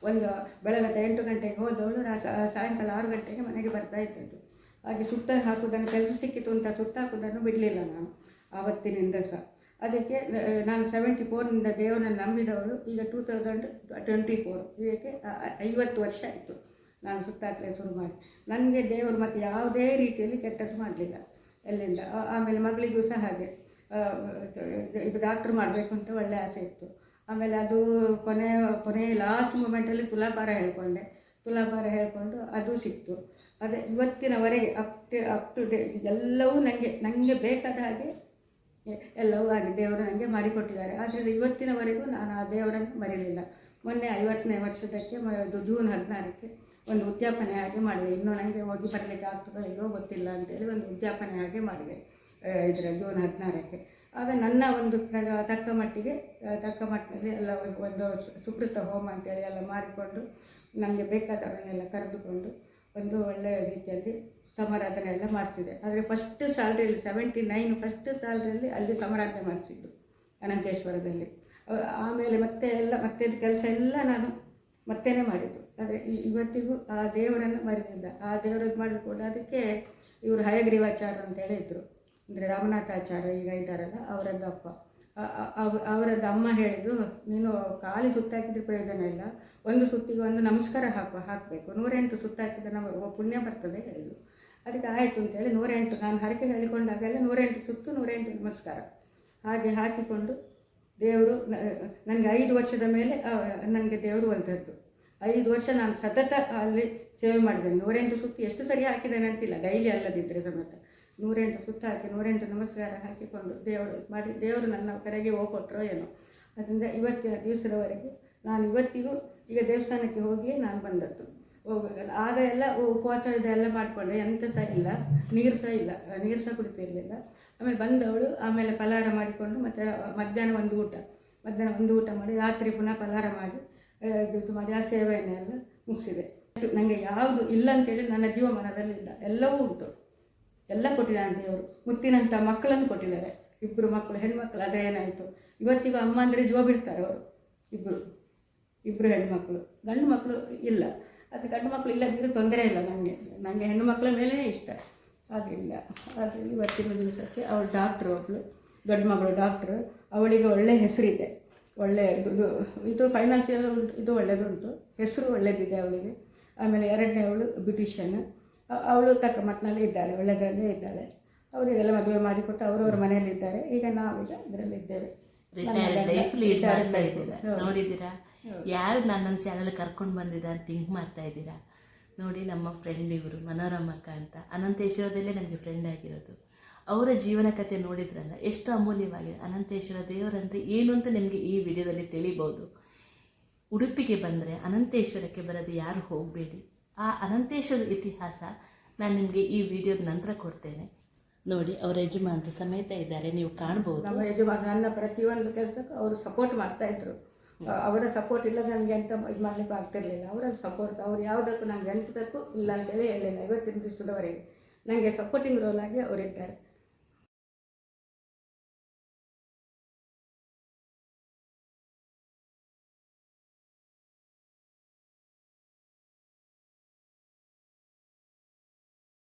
ಒಂದು ಬೆಳಗ್ಗೆ ಎಂಟು ಗಂಟೆಗೆ ಹೋದವಳು ಸಾ- ಸಾಯಂಕಾಲ ಆರು ಗಂಟೆಗೆ ಮನೆಗೆ ಬರ್ತಾ ಇದ್ದದ್ದು. ಹಾಗೆ ಸುತ್ತ ಹಾಕುವುದನ್ನು ಕೆಲಸ ಸಿಕ್ಕಿತು ಅಂತ ಸುತ್ತ ಹಾಕುವುದನ್ನು ಬಿಡಲಿಲ್ಲ ನಾನು, ಆವತ್ತಿನಿಂದ ಸಹ. ಅದಕ್ಕೆ ನಾನು ಸೆವೆಂಟಿ ಫೋರ್ನಿಂದ ದೇವರನ್ನು ನಂಬಿದವಳು, ಈಗ ಟೂ ತೌಸಂಡ್ ಟ್ವೆಂಟಿ ಫೋರ್ ಇದಕ್ಕೆ ಐವತ್ತು ವರ್ಷ ಆಯಿತು ನಾನು ಸುತ್ತಾಕಲೇ ಶುರು ಮಾಡಿ. ನನಗೆ ದೇವರು ಮತ್ತು ಯಾವುದೇ ರೀತಿಯಲ್ಲಿ ಕೆಟ್ಟದ್ದು ಮಾಡಲಿಲ್ಲ, ಎಲ್ಲಿಂದ? ಆಮೇಲೆ ಮಗಳಿಗೂ ಸಹ ಹಾಗೆ. ಇದು ಡಾಕ್ಟ್ರ್ ಮಾಡಬೇಕು ಅಂತ ಒಳ್ಳೆ ಆಸೆ ಇತ್ತು. ಆಮೇಲೆ ಅದು ಕೊನೆ ಕೊನೆ ಲಾಸ್ಟ್ ಮೂಮೆಂಟಲ್ಲಿ ತುಲಾಭಾರ ಹೇಳ್ಕೊಂಡೆ. ತುಲಾಭಾರ ಹೇಳಿಕೊಂಡು ಅದು ಸಿಕ್ತು. ಅದೇ ಇವತ್ತಿನವರೆಗೆ up to up to day ಎಲ್ಲವೂ ನನಗೆ ನನಗೆ ಬೇಕಾದ ಹಾಗೆ ಎಲ್ಲವೂ ಆಗಿ ದೇವರು ನನಗೆ ಮಾಡಿಕೊಟ್ಟಿದ್ದಾರೆ. ಆದ್ದರಿಂದ ಇವತ್ತಿನವರೆಗೂ ನಾನು ಆ ದೇವರನ್ನು ಮರೀಲಿಲ್ಲ. ಮೊನ್ನೆ ಐವತ್ತನೇ ವರ್ಷದಕ್ಕೆ ಅದು ಜೂನ್ ಹದಿನಾರಕ್ಕೆ ಒಂದು ಉದ್ಯಾಪನೆ ಹಾಗೆ ಮಾಡಿದೆ. ಇನ್ನೂ ನನಗೆ ಹೋಗಿ ಬರಲಿಕ್ಕೆ ಆಗ್ತದೋ ಇಲ್ಲೋ ಗೊತ್ತಿಲ್ಲ ಅಂತೇಳಿ ಒಂದು ಉದ್ಯಾಪನೆ ಹಾಗೆ ಮಾಡಿದೆ. ಇದರ ಜೂನ್ ಹದಿನಾರಕ್ಕೆ ಆಗ ನನ್ನ ಒಂದು ತಕ್ಕ ಮಟ್ಟಿಗೆ ತಕ್ಕ ಮಟ್ಟಿಗೆ ಎಲ್ಲ ಒಂದು- ಸುಕೃತ ಹೋಮ ಅಂತೇಳಿ ಎಲ್ಲ ಮಾಡಿಕೊಂಡು ನಮಗೆ ಬೇಕಾದವರನ್ನೆಲ್ಲ ಕರೆದುಕೊಂಡು ಒಂದು ಒಳ್ಳೆಯ ರೀತಿಯಲ್ಲಿ ಸಮಾರಾಧನೆ ಎಲ್ಲ ಮಾಡ್ತಿದ್ದೆ. ಆದರೆ ಫಸ್ಟ್ ಸ್ಯಾಲ್ರಿಯಲ್ಲಿ ಸೆವೆಂಟಿ ನೈನ್ ಫಸ್ಟ್ ಸ್ಯಾಲ್ರಿಯಲ್ಲಿ ಅಲ್ಲಿ ಸಮಾರಾಧನೆ ಮಾಡಿಸಿದ್ದು ಅನಂತೇಶ್ವರದಲ್ಲಿ. ಆಮೇಲೆ ಮತ್ತೆ ಎಲ್ಲ, ಮತ್ತೆ ಕೆಲಸ ಎಲ್ಲ ನಾನು ಮತ್ತೇನೆ ಮಾಡಿದ್ದು. ಆದರೆ ಇವತ್ತಿಗೂ ಆ ದೇವರನ್ನು ಮರೆದಿಲ್ಲ ಆ ದೇವರದ್ದು ಮಾಡಿದ್ರು ಕೂಡ ಅದಕ್ಕೆ ಇವರು ಹಯಗ್ರೀವಾಚಾರ ಅಂತ ಇದ್ದರು ಅಂದರೆ ರಾಮನಾಥಾಚಾರ್ಯ ಈಗ ಇದ್ದಾರಲ್ಲ, ಅವರದ್ದು ಅಪ್ಪ. ಅವ- ಅವರದ್ದು ಅಮ್ಮ ಹೇಳಿದ್ರು, ನೀನು ಖಾಲಿ ಸುತ್ತಾಕಿದ್ರೆ ಪ್ರಯೋಜನ ಇಲ್ಲ, ಒಂದು ಸುತ್ತಿಗೆ ಒಂದು ನಮಸ್ಕಾರ ಹಾಕುವ, ಹಾಕಬೇಕು. ನೂರೆಂಟು ಸುತ್ತಾಕಿದ್ರೆ ನಮಗೆ ಪುಣ್ಯ ಬರ್ತದೆ ಹೇಳಿದರು. ಅದಕ್ಕೆ ಆಯಿತು ಅಂತೇಳಿ ನೂರೆಂಟು, ನಾನು ಹರಕೆ ಹೇಳಿಕೊಂಡಾಗೆಲ್ಲ ನೂರೆಂಟು ಸುತ್ತು, ನೂರೆಂಟು ನಮಸ್ಕಾರ. ಹಾಗೆ ಹಾಕಿಕೊಂಡು ದೇವರು ನನಗೆ ಐದು ವರ್ಷದ ಮೇಲೆ ನನಗೆ ದೇವರು ಅಂತದ್ದು ಐದು ವರ್ಷ ನಾನು ಸತತ ಅಲ್ಲಿ ಸೇವೆ ಮಾಡಿದೆ. ನೂರೆಂಟು ಸುತ್ತು ಎಷ್ಟು ಸರಿ ಹಾಕಿದ್ದೇನೆ ಅಂತಿಲ್ಲ, ಡೈಲಿ ಅಲ್ಲದಿದ್ದರೆ ಸಮೇತ. ನೂರೆಂಟು ಸುತ್ತ ಹಾಕಿ, ನೂರೆಂಟು ನಮಸ್ಕಾರ ಹಾಕಿಕೊಂಡು ದೇವರು ಮಾಡಿ, ದೇವರು ನನ್ನ ಕರೆಗೆ ಹೋಗ್ಕೊಟ್ರೋ ಏನೋ. ಅದರಿಂದ ಇವತ್ತಿನ ದಿವಸದವರೆಗೆ ನಾನು ಇವತ್ತಿಗೂ ಈಗ ದೇವಸ್ಥಾನಕ್ಕೆ ಹೋಗಿಯೇ ನಾನು ಬಂದದ್ದು. ಹೋಗ್ಬೇಕಲ್ಲ. ಆಗ ಎಲ್ಲ ಉಪವಾಸ ಇದೆಲ್ಲ ಮಾಡಿಕೊಂಡೆ ಎಂತ ಸಹ ಇಲ್ಲ. ನೀರು ಸಹ ಇಲ್ಲ. ನೀರು ಸಹ ಕುಡಿತಿರಲಿಲ್ಲ ಆಮೇಲೆ ಬಂದವಳು ಆಮೇಲೆ ಫಲಹಾರ ಮಾಡಿಕೊಂಡು ಮತ್ತು ಮಧ್ಯಾಹ್ನ ಒಂದು ಊಟ. ಮಧ್ಯಾಹ್ನ ಒಂದು ಊಟ ಮಾಡಿ, ರಾತ್ರಿ ಪುನಃ ಫಲಹಾರ ಮಾಡಿ ಇದು ಮಾಡಿ, ಆ ಸೇವೆಯನ್ನೆಲ್ಲ ಮುಗಿಸಿದೆ. ನನಗೆ ಯಾವುದು ಇಲ್ಲ ಅಂತೇಳಿ ನನ್ನ ಜೀವಮಾನದಲ್ಲಿ ಇಲ್ಲ ಎಲ್ಲವೂ ಉಂಟು. ಎಲ್ಲ ಕೊಟ್ಟಿದ್ದಾರೆ ದೇವರು ಮುತ್ತಿನಂಥ ಮಕ್ಕಳನ್ನು ಕೊಟ್ಟಿದ್ದಾರೆ. ಇಬ್ಬರು ಮಕ್ಕಳು, ಹೆಣ್ಮಕ್ಳು ಅದೇ ಏನಾಯಿತು? ಇವತ್ತಿಗೂ ಅಮ್ಮ ಅಂದರೆ ಜೀವ ಬಿಡ್ತಾರೆ ಅವರು. ಇಬ್ಬರು ಇಬ್ಬರು ಹೆಣ್ಮಕ್ಳು. ಗಂಡು ಮಕ್ಕಳು ಇಲ್ಲ. ಅದು ಗಂಡು ಮಕ್ಕಳು ಇಲ್ಲದಿದ್ದರೆ ತೊಂದರೆ ಇಲ್ಲ ನನಗೆ ನನಗೆ ಹೆಣ್ಣು ಮಕ್ಕಳ ಮೇಲೇ ಇಷ್ಟ. ಆದ್ದರಿಂದ ಆದರೆ ಇವತ್ತಿನ ದಿವಸಕ್ಕೆ ಅವಳು ಡಾಕ್ಟ್ರು ಒಬ್ಬಳು ದೊಡ್ಡ ಮಗಳು ಡಾಕ್ಟ್ರು ಅವಳಿಗೆ ಒಳ್ಳೆಯ ಹೆಸರಿದೆ. ಒಳ್ಳೆ ಇದು ಇದು ಫೈನಾನ್ಷಿಯಲ್ ಇದು ಒಳ್ಳೆಯದುಂಟು ಹೆಸರು ಒಳ್ಳೆಯದಿದೆ ಅವಳಿಗೆ. ಆಮೇಲೆ ಎರಡನೇ ಅವಳು ಬ್ಯೂಟಿಷಿಯನ್ ಅವಳು ತಕ್ಕ ಮಟ್ಟಿನಲ್ಲಿ ಇದ್ದಾಳೆ ಒಳ್ಳೆದರಲ್ಲೇ ಇದ್ದಾಳೆ. ಅವರಿಗೆಲ್ಲ ಮದುವೆ ಮಾಡಿಕೊಟ್ಟು ಅವರವ್ರ ಮನೆಯಲ್ಲಿದ್ದಾರೆ. ಈಗ ನಾವೀಗ ಇದರಲ್ಲಿ ಇದ್ದೇವೆ. ರಿಟೈರ್ಡ್ ಲೈಫ್ ಲೀಡ್ Retired ಮಾಡ್ತಾ life. ಇದ್ದೀರಾ? ಹೌದು. ನೋಡಿದ್ದೀರಾ? ಯಾರು ನನ್ನ ಚಾನಲ್ ಕರ್ಕೊಂಡು ಬಂದಿದ್ದ ಅಂತ ಥಿಂಕ್ ಮಾಡ್ತಾ ಇದ್ದೀರಾ? ನೋಡಿ ನಮ್ಮ ಫ್ರೆಂಡ್ ಇವರು ಮನೋರಮಕ್ಕ ಅಂತ. ಅನಂತೇಶ್ವರದಲ್ಲೇ ನನಗೆ ಫ್ರೆಂಡ್ ಆಗಿರೋದು. ಅವರ ಜೀವನ ಕಥೆ ನೋಡಿದ್ರಲ್ಲ ಎಷ್ಟು ಅಮೂಲ್ಯವಾಗಿದೆ. ಅನಂತೇಶ್ವರ ದೇವರಂದರೆ ಏನು ಅಂತ ನಿಮಗೆ ಈ ವಿಡಿಯೋದಲ್ಲಿ ತಿಳಿಬೋದು. ಉಡುಪಿಗೆ ಬಂದರೆ ಅನಂತೇಶ್ವರಕ್ಕೆ ಬರೋದು ಯಾರು ಹೋಗಬೇಡಿ. ಆ ಅನಂತೇಶ್ವರ ಇತಿಹಾಸ ನಾನು ನಿಮಗೆ ಈ ವಿಡಿಯೋದ ನಂತರ ಕೊಡ್ತೇನೆ. ನೋಡಿ ಅವರ ಯಜಮಾನರು ಸಮೇತ ಇದ್ದಾರೆ ನೀವು ಕಾಣ್ಬೋದು. ನಮ್ಮ ಯಜಮಾನ ಪ್ರತಿಯೊಂದು ಕೆಲಸಕ್ಕೂ ಅವರು ಸಪೋರ್ಟ್ ಮಾಡ್ತಾ ಇದ್ರು. ಅವರ ಸಪೋರ್ಟ್ ಇಲ್ಲ ನನಗೆ ಎಂತ ಇದು ಮಾಡ್ಲಿಕ್ಕೆ ಆಗ್ತಿರ್ಲಿಲ್ಲ. ಅವರ ಸಪೋರ್ಟ್ ಅವ್ರು ಯಾವುದಕ್ಕೂ ನನಗೆ ಎಂಥದಕ್ಕೂ ಇಲ್ಲ ಅಂತೇಳಿ ಹೇಳಿಲ್ಲ. ಇವತ್ತಿನ ದಿವಸದವರೆಗೆ ನನಗೆ ಸಪೋರ್ಟಿಂಗ್ ರೋಲ್ ಆಗಿ ಅವರಿದ್ದಾರೆ.